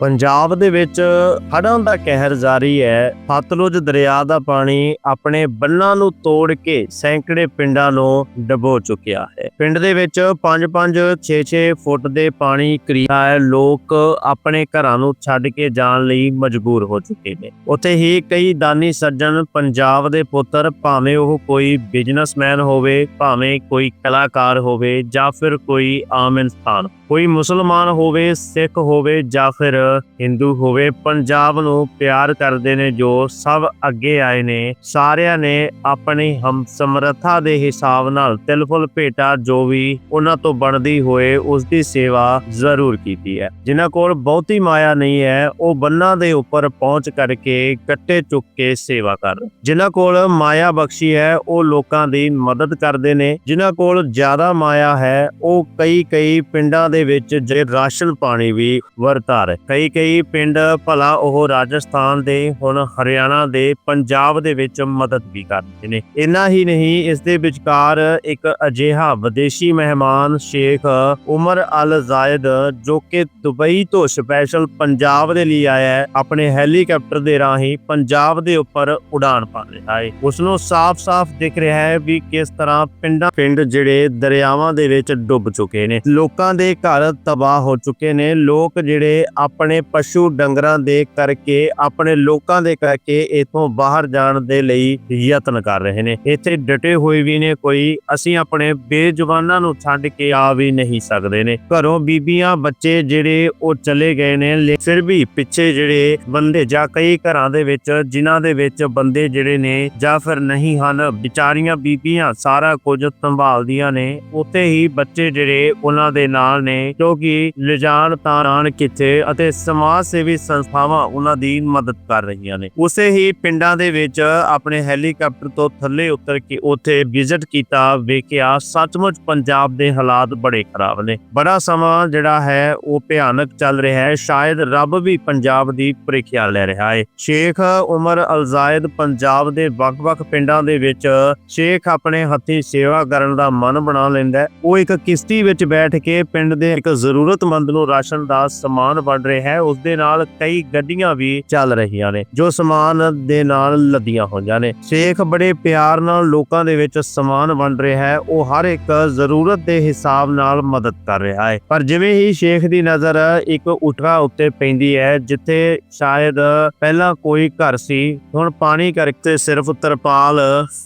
ਪੰਜਾਬ ਦੇ ਵਿੱਚ ਹੜ੍ਹਾਂ ਦਾ ਕਹਿਰ ਜਾਰੀ ਹੈ। ਸਤਲੁਜ ਦਰਿਆ ਦਾ ਪਾਣੀ ਆਪਣੇ ਬੰਨਾਂ ਨੂੰ ਤੋੜ ਕੇ ਸੈਂਕੜੇ ਪਿੰਡਾਂ ਨੂੰ ਡਬੋ ਚੁੱਕਿਆ ਹੈ। ਪਿੰਡ ਦੇ ਵਿੱਚ 5-5 6-6 ਫੁੱਟ ਦੇ ਪਾਣੀ ਕਰੀਬ ਹੈ। ਲੋਕ ਆਪਣੇ ਘਰਾਂ ਨੂੰ ਛੱਡ ਕੇ ਜਾਣ ਲਈ ਮਜਬੂਰ ਹੋ ਚੁੱਕੇ ਨੇ। ਉੱਥੇ ਹੀ ਕਈ ਦਾਨੀ ਸੱਜਣ ਪੰਜਾਬ ਦੇ ਪੁੱਤਰ, ਭਾਵੇਂ ਉਹ ਕੋਈ ਬਿਜ਼ਨਸਮੈਨ ਹੋਵੇ, ਭਾਵੇਂ ਕੋਈ ਕਲਾਕਾਰ ਹੋਵੇ ਜਾਂ ਫਿਰ ਕੋਈ ਆਮ ਇਨਸਾਨ ਕੋਈ ਮੁਸਲਮਾਨ ਹੋਵੇ, ਸਿੱਖ ਹੋਵੇ ਜਾਂ ਫਿਰ ਹਿੰਦੂ ਹੋਵੇ, ਪੰਜਾਬ ਨੂੰ ਪਿਆਰ ਕਰਦੇ ਨੇ ਜੋ ਸਭ ਅੱਗੇ ਆਏ ਨੇ। ਸਾਰਿਆਂ ਨੇ ਆਪਣੀ ਹਮ ਦੇ ਹਿਸਾਬ ਨਾਲ ਤਿਲਫੁਲ ਭੇਟਾ ਜੋ ਵੀ ਉਹਨਾਂ ਤੋਂ ਬਣਦੀ ਹੋਏ ਉਸ ਦੀ ਸੇਵਾ ਜ਼ਰੂਰ ਕੀਤੀ ਹੈ। ਜਿਨ੍ਹਾਂ ਕੋਲ ਬਹੁਤੀ ਮਾਇਆ ਨਹੀਂ ਹੈ, ਉਹ ਬੰਨਾਂ ਦੇ ਉੱਪਰ ਪਹੁੰਚ ਕਰਕੇ ਕੱਟੇ ਚੁੱਕ ਕੇ ਸੇਵਾ ਕਰ। ਰਹੇ ਜਿਨ੍ਹਾਂ ਕੋਲ ਮਾਇਆ ਬਖਸ਼ੀ ਹੈ, ਉਹ ਲੋਕਾਂ ਦੀ ਮਦਦ ਕਰਦੇ ਨੇ। ਜਿਨ੍ਹਾਂ ਕੋਲ ਜ਼ਿਆਦਾ ਮਾਇਆ ਹੈ, ਉਹ ਕਈ ਕਈ ਪਿੰਡਾਂ ਦੇ ਵਿੱਚ ਜੇ ਰਾਸ਼ਨ ਪਾਣੀ ਵੀ ਵਰਤਾ ਰਹੇ। ਕਈ ਕਈ ਪਿੰਡ ਭਲਾ ਉਹ ਰਾਜਸਥਾਨ ਦੇ, ਹੁਣ ਹਰਿਆਣਾ ਦੇ, ਪੰਜਾਬ ਦੇ ਵਿੱਚ ਮਦਦ ਵੀ ਕਰਦੇ ਨੇ। ਇੰਨਾ ਹੀ ਨਹੀਂ, ਇਸ ਦੇ ਵਿਚਕਾਰ ਇੱਕ ਅਜਿਹਾ ਵਿਦੇਸ਼ੀ ਮਹਿਮਾਨ ਸ਼ੇਖ ਉਮਰ ਅਲ ਜ਼ਾਇਦ, ਜੋ ਕਿ ਦੁਬਈ ਤੋਂ ਸਪੈਸ਼ਲ ਪੰਜਾਬ ਦੇ ਲਈ ਆਇਆ ਹੈ, ਆਪਣੇ ਹੈਲੀਕਾਪਟਰ ਦੇ ਰਾਹੀਂ ਪੰਜਾਬ ਦੇ ਉੱਪਰ ਉਡਾਨ ਪਾ ਰਿਹਾ ਹੈ। ਉਸ ਨੂੰ ਸਾਫ਼-ਸਾਫ਼ ਦਿਖ ਰਿਹਾ ਹੈ ਵੀ ਕਿਸ ਤਰ੍ਹਾਂ ਪਿੰਡਾਂ ਪਿੰਡ ਜਿਹੜੇ ਦਰਿਆਵਾਂ ਦੇ ਵਿੱਚ ਡੁੱਬ ਚੁੱਕੇ ਨੇ। ਲੋਕਾਂ ਦੇ ਘਰ ਤਬਾਹ ਹੋ ਚੁੱਕੇ ਨੇ। ਲੋਕ ਜਿਹੜੇ ਆਪਣੇ ਪਸ਼ੂ ਡੰਗਰਾਂ ਦੇ ਕਰਕੇ, ਆਪਣੇ ਲੋਕਾਂ ਦੇ ਕਰਕੇ ਇਥੋਂ ਬਾਹਰ ਜਾਣ ਦੇ ਲਈ ਯਤਨ ਕਰ ਰਹੇ ਨੇ। ਇੱਥੇ ਡਟੇ ਹੋਏ ਵੀ ਨੇ ਕੋਈ, ਅਸੀਂ ਆਪਣੇ ਬੇਜਵਾਨਾਂ ਨੂੰ ਛੱਡ ਕੇ ਆ ਵੀ ਨਹੀਂ ਸਕਦੇ ਨੇ। ਘਰੋਂ ਬੀਬੀਆਂ, ਬੱਚੇ ਜਿਹੜੇ ਉਹ ਚਲੇ ਗਏ ਨੇ ਫਿਰ ਵੀ ਪਿੱਛੇ ਜਿਹੜੇ ਬੰਦੇ ਜਾਂ ਕਈ ਘਰਾਂ ਦੇ ਵਿੱਚ, ਜਿਨ੍ਹਾਂ ਦੇ ਵਿੱਚ ਬੰਦੇ ਜਿਹੜੇ ਨੇ ਜਾਂ ਫਿਰ ਨਹੀਂ ਹਨ, ਵਿਚਾਰੀਆਂ, ਬੀਬੀਆਂ ਸਾਰਾ ਕੁਝ ਸੰਭਾਲਦੀਆਂ ਨੇ। ਉੱਥੇ ਹੀ ਬੱਚੇ ਜਿਹੜੇ ਉਹਨਾਂ ਦੇ ਨਾਲ ਨੇ। ਕਿਉਂਕਿ ਲਿਜਾਣ ਤਾਰਾਨ ਕਿੱਥੇ ਅਤੇ ਸਮਾਜ ਸੇਵੀ ਸੰਸਥਾਵਾਂ ਉਹਨਾਂ ਦੀ ਮਦਦ ਕਰ ਰਹੀਆਂ ਨੇ। ਉਸੇ ਹੀ ਪਿੰਡਾਂ ਦੇ ਵਿੱਚ ਆਪਣੇ ਹੈਲੀਕਾਪਟਰ ਤੋਂ ਥੱਲੇ ਉਤਰ ਕੇ ਉੱਥੇ ਵਿਜ਼ਿਟ ਕੀਤਾ, ਵੇਖਿਆ, ਸੱਚਮੁੱਚ ਪੰਜਾਬ ਦੇ ਹਾਲਾਤ ਬੜੇ ਖਰਾਬ ਨੇ। ਬੜਾ ਸਮਾਂ ਜਿਹੜਾ ਹੈ, ਉਹ ਭਿਆਨਕ ਚੱਲ ਰਿਹਾ ਹੈ। ਸ਼ਾਇਦ ਰੱਬ ਵੀ ਪੰਜਾਬ ਦੀ ਪ੍ਰੀਖਿਆ ਲੈ ਰਿਹਾ ਹੈ ਸ਼ੇਖ ਉਮਰ ਅਲਜ਼ਾਇਦ ਪੰਜਾਬ ਦੇ ਵੱਖ-ਵੱਖ ਪਿੰਡਾਂ ਦੇ ਵਿੱਚ ਸ਼ੇਖ ਆਪਣੇ ਹੱਥੀਂ ਸੇਵਾ ਕਰਨ ਦਾ ਮਨ ਬਣਾ ਲੈਂਦਾ ਹੈ। ਉਹ ਇੱਕ ਕਿਸ਼ਤੀ ਵਿੱਚ ਬੈਠ ਕੇ ਪਿੰਡ ਦੇ ਇੱਕ ਜ਼ਰੂਰਤਮੰਦ ਨੂੰ ਰਾਸ਼ਨ ਦਾ ਸਮਾਨ ਵੰਡ ਰਿਹਾ ਹੈ ਉਸ ਦੇ ਨਾਲ ਕਈ ਗੱਡੀਆਂ ਵੀ ਚੱਲ ਰਹੀਆਂ ਨੇ, ਜੋ ਸਮਾਨ ਦੇ ਨਾਲ ਲੱਦੀਆਂ ਹੋਈਆਂ ਨੇ। ਸ਼ੇਖ ਬੜੇ ਪਿਆਰ ਨਾਲ ਲੋਕਾਂ ਦੇ ਵਿੱਚ ਸਮਾਨ ਵੰਡ ਰਿਹਾ ਹੈ, ਉਹ ਹਰ ਇੱਕ ਜ਼ਰੂਰਤ ਦੇ ਹਿਸਾਬ ਨਾਲ ਮਦਦ ਕਰ ਰਿਹਾ ਹੈ। ਪਰ ਜਿਵੇਂ ਹੀ ਸ਼ੇਖ ਦੀ ਨਜ਼ਰ ਇੱਕ ਉਠਾ ਉੱਤੇ ਪੈਂਦੀ ਹੈ, ਜਿੱਥੇ ਸ਼ਾਇਦ ਪਹਿਲਾਂ ਕੋਈ ਘਰ ਸੀ, ਹੁਣ ਪਾਣੀ ਕਰਕੇ ਸਿਰਫ ਤਰਪਾਲ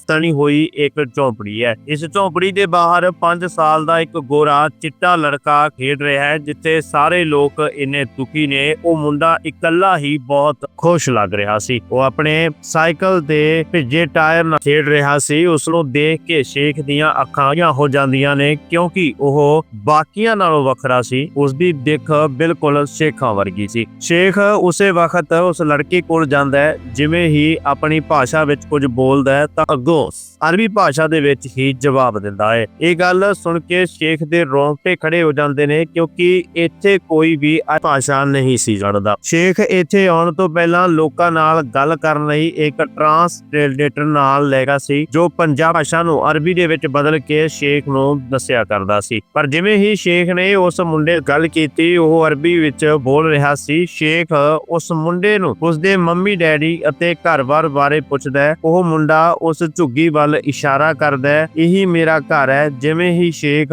ਤਣੀ ਹੋਈ ਇੱਕ ਝੌਂਪੜੀ ਹੈ। ਇਸ ਝੌਂਪੜੀ ਦੇ ਬਾਹਰ 5 ਸਾਲ ਦਾ ਇੱਕ ਗੋਰਾ ਚਿੱਟਾ ਲੜਕਾ ਖੇਡ ਰਿਹਾ ਹੈ, ਜਿੱਥੇ ਸਾਰੇ ਲੋਕ ਇੰਨੇ ਦੁਖੀ ਨੇ। ਉਹ ਮੁੰਡਾ ਇਕੱਲਾ ਹੀ ਬਹੁਤ ਖੁਸ਼ ਲੱਗ ਰਿਹਾ ਸੀ। ਉਹ ਆਪਣੇ ਸਾਈਕਲ ਦੇ ਭਿੱਜੇ ਟਾਇਰ ਨਾਲ ਖੇਡ ਰਿਹਾ ਸੀ। ਉਸ ਨੂੰ ਦੇਖ ਕੇ ਸ਼ੇਖ ਦੀਆਂ ਅੱਖਾਂ ਹੋ ਜਾਂਦੀਆਂ ਨੇ, ਕਿਉਂਕਿ ਉਹ ਬਾਕੀਆਂ ਨਾਲੋਂ ਵੱਖਰਾ ਸੀ। ਉਸ ਦੀ ਦਿੱਖ ਬਿਲਕੁਲ ਸ਼ੇਖਾਂ ਵਰਗੀ ਸੀ। ਸ਼ੇਖ ਉਸੇ ਵਕਤ ਉਸ ਲੜਕੇ ਕੋਲ ਜਾਂਦਾ ਹੈ, ਜਿਵੇਂ ਹੀ ਆਪਣੀ ਭਾਸ਼ਾ ਵਿੱਚ ਕੁਝ ਬੋਲਦਾ ਹੈ, ਤਾਂ ਅੱਗੋਂ ਅਰਬੀ ਭਾਸ਼ਾ ਦੇ ਵਿੱਚ ਹੀ ਜਵਾਬ ਦਿੰਦਾ ਹੈ। ਇਹ ਗੱਲ ਸੁਣ ਕੇ ਸ਼ੇਖ ਦੇ ਰੋਂਗਟੇ ਖੜੇ ਹੋ ਜਾਂਦੇ ਨੇ ਕਿਉਂਕਿ ਇੱਥੇ ਕੋਈ ਵੀ ਭਾਸ਼ਾ ਨਹੀਂ ਸੀ ਜਾਣਦਾ ਸ਼ੇਖ ਇੱਥੇ ਆਉਣ ਤੋਂ ਪਹਿਲਾਂ ਲੋਕਾਂ ਨਾਲ ਗੱਲ ਕਰਨ ਲਈ ਇੱਕ ਟਰਾਂਸਲੇਟਰ ਨਾਲ ਲੈ ਸੀ, ਜੋ ਪੰਜਾਬ ਭਾਸ਼ਾ ਨੂੰ ਅਰਬੀ ਦੇ ਵਿੱਚ ਬਦਲ ਕੇ ਸ਼ੇਖ ਨੂੰ ਦੱਸਿਆ ਕਰਦਾ ਸੀ। ਪਰ ਜਿਵੇਂ ਹੀ ਸ਼ੇਖ ਨੇ ਉਸ ਮੁੰਡੇ ਗੱਲ ਕੀਤੀ, ਉਹ ਅਰਬੀ ਵਿੱਚ ਬੋਲ ਰਿਹਾ ਸੀ। ਸ਼ੇਖ ਉਸ ਮੁੰਡੇ ਨੂੰ ਉਸਦੇ ਮੰਮੀ, ਡੈਡੀ ਅਤੇ ਘਰ-ਬਾਰ ਬਾਰੇ ਪੁੱਛਦਾ ਹੈ। ਉਹ ਮੁੰਡਾ ਉਸ ਝੁੱਗੀ ਵੱਲ ਇਸ਼ਾਰਾ ਕਰਦਾ ਹੈ। ਇਹੀ ਮੇਰਾ ਘਰ ਹੈ। ਜਿਵੇਂ ਹੀ ਸ਼ੇਖ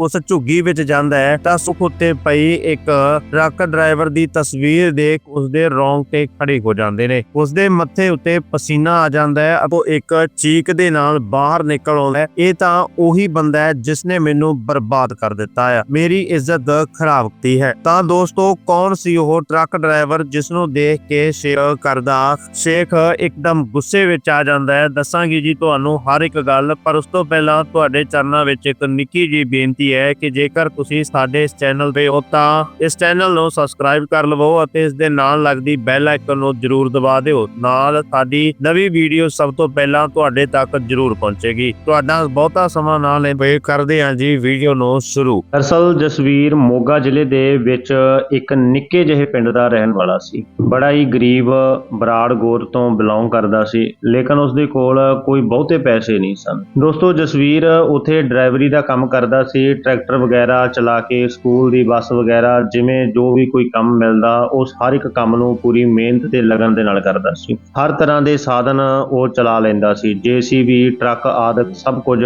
ਉਸ ਝੁੱਗੀ ਵਿੱਚ ਜਾਂਦਾ ਹੈ ਤਾਂ ਸੁਖ ਉੱਤੇ ਪਈ ਇੱਕ ਟਰੱਕ ਡਰਾਈਵਰ ਦੀ ਤਸਵੀਰ ਦੇਖ ਉਸਦੇ ਰੌਂਗਟੇ ਖੜੇ ਹੋ ਜਾਂਦੇ ਨੇ। ਉਸਦੇ ਮੱਥੇ ਉੱਤੇ ਪਸੀਨਾ ਆ ਜਾਂਦਾ ਹੈ ਉਹ ਇੱਕ ਚੀਕ ਦੇ ਨਾਲ ਬਾਹਰ ਨਿਕਲ ਆਉਂਦਾ ਹੈ। ਇਹ ਤਾਂ ਉਹੀ ਬੰਦਾ ਹੈ ਜਿਸ ਨੇ ਮੈਨੂੰ ਬਰਬਾਦ ਕਰ ਦਿੱਤਾ ਹੈ। ਮੇਰੀ ਇੱਜ਼ਤ ਖਰਾਬ ਕੀਤੀ ਹੈ। ਤਾਂ ਦੋਸਤੋ, ਕੌਣ ਸੀ ਉਹ ਟਰੱਕ ਡਰਾਈਵਰ ਜਿਸ ਨੂੰ ਦੇਖ ਕੇ ਸ਼ੇਖ ਕਰਦਾ? ਸ਼ੇਖ ਇੱਕਦਮ ਗੁੱਸੇ ਵਿੱਚ ਆ ਜਾਂਦਾ ਹੈ। ਦੱਸਾਂਗੀ ਜੀ ਤੁਹਾਨੂੰ ਹਰ ਇੱਕ ਗੱਲ, ਪਰ ਉਸ ਤੋਂ ਪਹਿਲਾਂ ਤੁਹਾਡੇ ਚਰਨਾਂ ਵਿੱਚ ਇੱਕ ਨਿੱਕੀ ਜੀ ਬੇਨਤੀ ਹੈ ਕਿ ਜੇਕਰ ਤੁਸੀਂ ਸਾਡੇ ਇਸ ਚੈਨਲ ਤੇ ਹੋ ਤਾਂ ਇਸ ਚੈਨਲ ਨੂੰ ਸਬਸਕ੍ਰਾਈਬ ਕਰ ਲਵੋ ਅਤੇ ਇਸ ਦੇ ਨਾਲ ਲੱਗਦੀ ਬੈਲ ਆਈਕਨ ਨੂੰ ਜਰੂਰ ਦਬਾ ਦਿਓ। ਨਾਲ ਸਾਡੀ ਨਵੀਂ ਵੀਡੀਓ ਸਭ ਤੋਂ ਪਹਿਲਾਂ ਤੁਹਾਡੇ ਤੱਕ ਜਰੂਰ ਪਹੁੰਚੇਗੀ। ਤੁਹਾਡਾ ਬਹੁਤਾ ਸਮਾਂ ਨਾ ਲੈਂਦੇ ਕਰਦੇ ਹਾਂ ਜੀ ਵੀਡੀਓ ਨੂੰ ਸ਼ੁਰੂ। ਦਰਸਲ ਜਸਵੀਰ ਮੋਗਾ ਜ਼ਿਲ੍ਹੇ ਦੇ ਵਿੱਚ ਇੱਕ ਨਿੱਕੇ ਜਿਹੇ ਪਿੰਡ ਦਾ ਰਹਿਣ ਵਾਲਾ ਸੀ। ਬੜਾ ਹੀ ਗਰੀਬ, ਬਰਾੜ ਗੋਰ ਤੋਂ ਬਿਲੋਂਗ ਕਰਦਾ ਸੀ, ਲੇਕਿਨ ਉਸ ਦੇ ਕੋਲ ਕੋਈ ਬਹੁਤੇ ਪੈਸੇ ਨਹੀਂ ਸਨ। ਦੋਸਤੋ ਜਸਵੀਰ ਉਥੇ ਡਰਾਈਵਰੀ ਦਾ ਕੰਮ ਕਰਦਾ ਸੀ, ਟਰੈਕਟਰ ਵਗੈਰਾ ਚਲਾ ਕੇ ਸਕੂਲ ਦੀ ਬੱਸ ਵਗੈਰਾ ਜਿਵੇਂ ਜੋ ਵੀ ਕੋਈ ਕੰਮ ਮਿਲਦਾ ਉਸ ਹਰ ਇੱਕ ਕੰਮ ਨੂੰ ਪੂਰੀ ਮਿਹਨਤ ਤੇ ਲਗਨ ਦੇ ਨਾਲ ਕਰਦਾ ਸੀ। ਹਰ ਤਰ੍ਹਾਂ ਦੇ ਸਾਧਨ ਉਹ ਚਲਾ ਲੈਂਦਾ ਸੀ। ਜੀਸੀਬੀ ਟਰੱਕ ਆਦਿ ਸਭ ਕੁਝ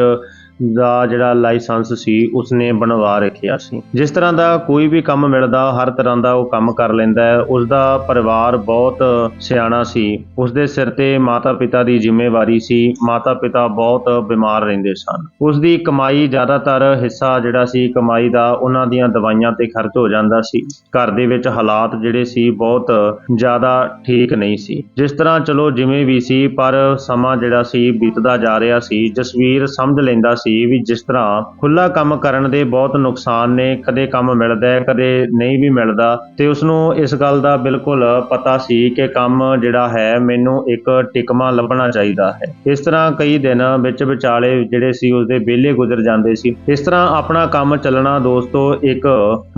ਦਾ ਜਿਹੜਾ ਲਾਇਸੈਂਸ ਸੀ, ਉਸਨੇ ਬਣਵਾ ਰੱਖਿਆ ਸੀ। ਜਿਸ ਤਰ੍ਹਾਂ ਦਾ ਕੋਈ ਵੀ ਕੰਮ ਮਿਲਦਾ, ਹਰ ਤਰ੍ਹਾਂ ਦਾ ਉਹ ਕੰਮ ਕਰ ਲੈਂਦਾ ਹੈ। ਉਸ ਦਾ ਪਰਿਵਾਰ ਬਹੁਤ ਸਿਆਣਾ ਸੀ। ਉਸ ਦੇ ਸਿਰ ਤੇ ਮਾਤਾ ਪਿਤਾ ਦੀ ਜ਼ਿੰਮੇਵਾਰੀ ਸੀ। ਮਾਤਾ ਪਿਤਾ ਬਹੁਤ ਬਿਮਾਰ ਰਹਿੰਦੇ ਸਨ। ਉਸ ਦੀ ਕਮਾਈ ਜ਼ਿਆਦਾਤਰ ਹਿੱਸਾ ਜਿਹੜਾ ਸੀ, ਕਮਾਈ ਦਾ ਉਹਨਾਂ ਦੀਆਂ ਦਵਾਈਆਂ ਤੇ ਖਰਚ ਹੋ ਜਾਂਦਾ ਸੀ। ਘਰ ਦੇ ਵਿੱਚ ਹਾਲਾਤ ਜਿਹੜੇ ਸੀ, ਬਹੁਤ ਜ਼ਿਆਦਾ ਠੀਕ ਨਹੀਂ ਸੀ। ਜਿਸ ਤਰ੍ਹਾਂ ਚਲੋ ਜਿਵੇਂ ਵੀ ਸੀ, ਪਰ ਸਮਾਂ ਜਿਹੜਾ ਸੀ ਬੀਤਦਾ ਜਾ ਰਿਹਾ ਸੀ। ਜਸਵੀਰ ਸਮਝ ਲੈਂਦਾ ਸੀ ਵੀ ਜਿਸ ਤਰ੍ਹਾਂ ਖੁੱਲਾ ਕੰਮ ਕਰਨ ਦੇ ਬਹੁਤ ਨੁਕਸਾਨ ਨੇ, ਕਦੇ ਕੰਮ ਮਿਲਦਾ ਹੈ, ਕਦੇ ਨਹੀਂ ਵੀ ਮਿਲਦਾ, ਤੇ ਉਸ ਨੂੰ ਇਸ ਗੱਲ ਦਾ ਬਿਲਕੁਲ ਪਤਾ ਸੀ ਕਿ ਕੰਮ ਜਿਹੜਾ ਹੈ ਮੈਨੂੰ ਇੱਕ ਟਿਕਮਾ ਲੱਭਣਾ ਚਾਹੀਦਾ ਹੈ। ਇਸ ਤਰ੍ਹਾਂ ਕਈ ਦਿਨ ਵਿੱਚ ਵਿਚਾਲੇ ਜਿਹੜੇ ਸੀ ਉਸਦੇ ਵਿਹਲੇ ਗੁਜ਼ਰ ਜਾਂਦੇ ਸੀ। ਇਸ ਤਰ੍ਹਾਂ ਆਪਣਾ ਕੰਮ ਚੱਲਣਾ ਦੋਸਤੋ ਇੱਕ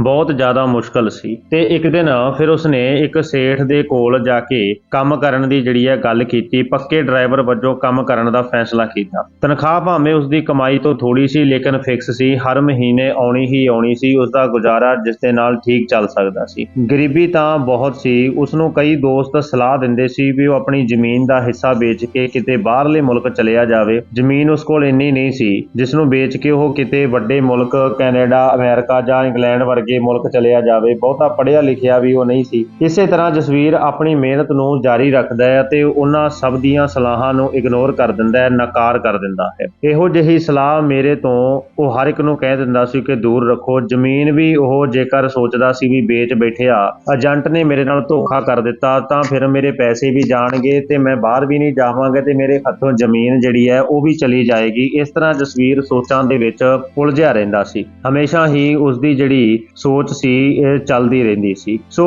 ਬਹੁਤ ਜ਼ਿਆਦਾ ਮੁਸ਼ਕਲ ਸੀ। ਤੇ ਇੱਕ ਦਿਨ ਫਿਰ ਉਸਨੇ ਇੱਕ ਸੇਠ ਦੇ ਕੋਲ ਜਾ ਕੇ ਕੰਮ ਕਰਨ ਦੀ ਜਿਹੜੀ ਹੈ ਗੱਲ ਕੀਤੀ। ਪੱਕੇ ਡਰਾਈਵਰ ਵਜੋਂ ਕੰਮ ਕਰਨ ਦਾ ਫੈਸਲਾ ਕੀਤਾ। ਤਨਖਾਹ ਭਾਵੇਂ ਉਸਦੀ ਕਮਾਈ ਤੋਂ ਥੋੜੀ ਸੀ, ਲੇਕਿਨ ਫਿਕਸ ਸੀ। ਹਰ ਮਹੀਨੇ ਆਉਣੀ ਹੀ ਆਉਣੀ ਸੀ ਉਸ ਦਾ ਗੁਜ਼ਾਰਾ ਜਿਸ ਦੇ ਨਾਲ ਠੀਕ ਚੱਲ ਸਕਦਾ ਸੀ। ਗਰੀਬੀ ਤਾਂ ਬਹੁਤ ਸੀ। ਉਸ ਨੂੰ ਕਈ ਦੋਸਤ ਸਲਾਹ ਦਿੰਦੇ ਸੀ ਵੀ ਉਹ ਆਪਣੀ ਜ਼ਮੀਨ ਦਾ ਹਿੱਸਾ ਵੇਚ ਕੇ ਕਿਤੇ ਬਾਹਰਲੇ ਮੁਲਕ ਚਲਿਆ ਜਾਵੇ। ਜ਼ਮੀਨ ਉਸ ਕੋਲ ਇੰਨੀ ਨਹੀਂ ਸੀ ਜਿਸ ਨੂੰ ਵੇਚ ਕੇ ਉਹ ਕਿਤੇ ਵੱਡੇ ਮੁਲਕ, ਕੈਨੇਡਾ, ਅਮਰੀਕਾ ਜਾਂ ਇੰਗਲੈਂਡ ਵਰਗੇ ਮੁਲਕ ਚਲਿਆ ਜਾਵੇ। ਬਹੁਤਾ ਪੜ੍ਹਿਆ ਲਿਖਿਆ ਵੀ ਉਹ ਨਹੀਂ ਸੀ। ਇਸੇ ਤਰ੍ਹਾਂ ਜਸਵੀਰ ਆਪਣੀ ਮਿਹਨਤ ਨੂੰ ਜਾਰੀ ਰੱਖਦਾ ਹੈ ਅਤੇ ਉਹਨਾਂ ਸਭ ਦੀਆਂ ਸਲਾਹਾਂ ਨੂੰ ਇਗਨੋਰ ਕਰ ਦਿੰਦਾ ਹੈ, ਨਕਾਰ ਕਰ ਦਿੰਦਾ ਹੈ। ਇਹੋ ਜਿਹੀ ਸਲਾਹ ਮੇਰੇ ਤੋਂ ਉਹ ਹਰ ਇੱਕ ਨੂੰ ਕਹਿ ਦਿੰਦਾ ਸੀ ਕਿ ਦੂਰ ਰੱਖੋ। ਜ਼ਮੀਨ ਵੀ ਉਹ ਜੇਕਰ ਸੋਚਦਾ ਸੀ ਵੀ ਵੇਚ ਬੈਠਿਆ, ਏਜੰਟ ਨੇ ਮੇਰੇ ਨਾਲ ਧੋਖਾ ਕਰ ਦਿੱਤਾ, ਤਾਂ ਫਿਰ ਮੇਰੇ ਪੈਸੇ ਵੀ ਜਾਣਗੇ ਤੇ ਮੈਂ ਬਾਹਰ ਵੀ ਨਹੀਂ ਜਾਵਾਂਗਾ ਤੇ ਮੇਰੇ ਹੱਥੋਂ ਜ਼ਮੀਨ ਜਿਹੜੀ ਹੈ ਉਹ ਵੀ ਚਲੀ ਜਾਏਗੀ। ਇਸ ਤਰ੍ਹਾਂ ਜਸਵੀਰ ਸੋਚਾਂ ਦੇ ਵਿੱਚ ਉਲਝਿਆ ਰਹਿੰਦਾ ਸੀ। ਹਮੇਸ਼ਾ ਹੀ ਉਸ ਦੀ ਜਿਹੜੀ ਸੋਚ ਸੀ, ਇਹ ਚੱਲਦੀ ਰਹਿੰਦੀ ਸੀ। ਸੋ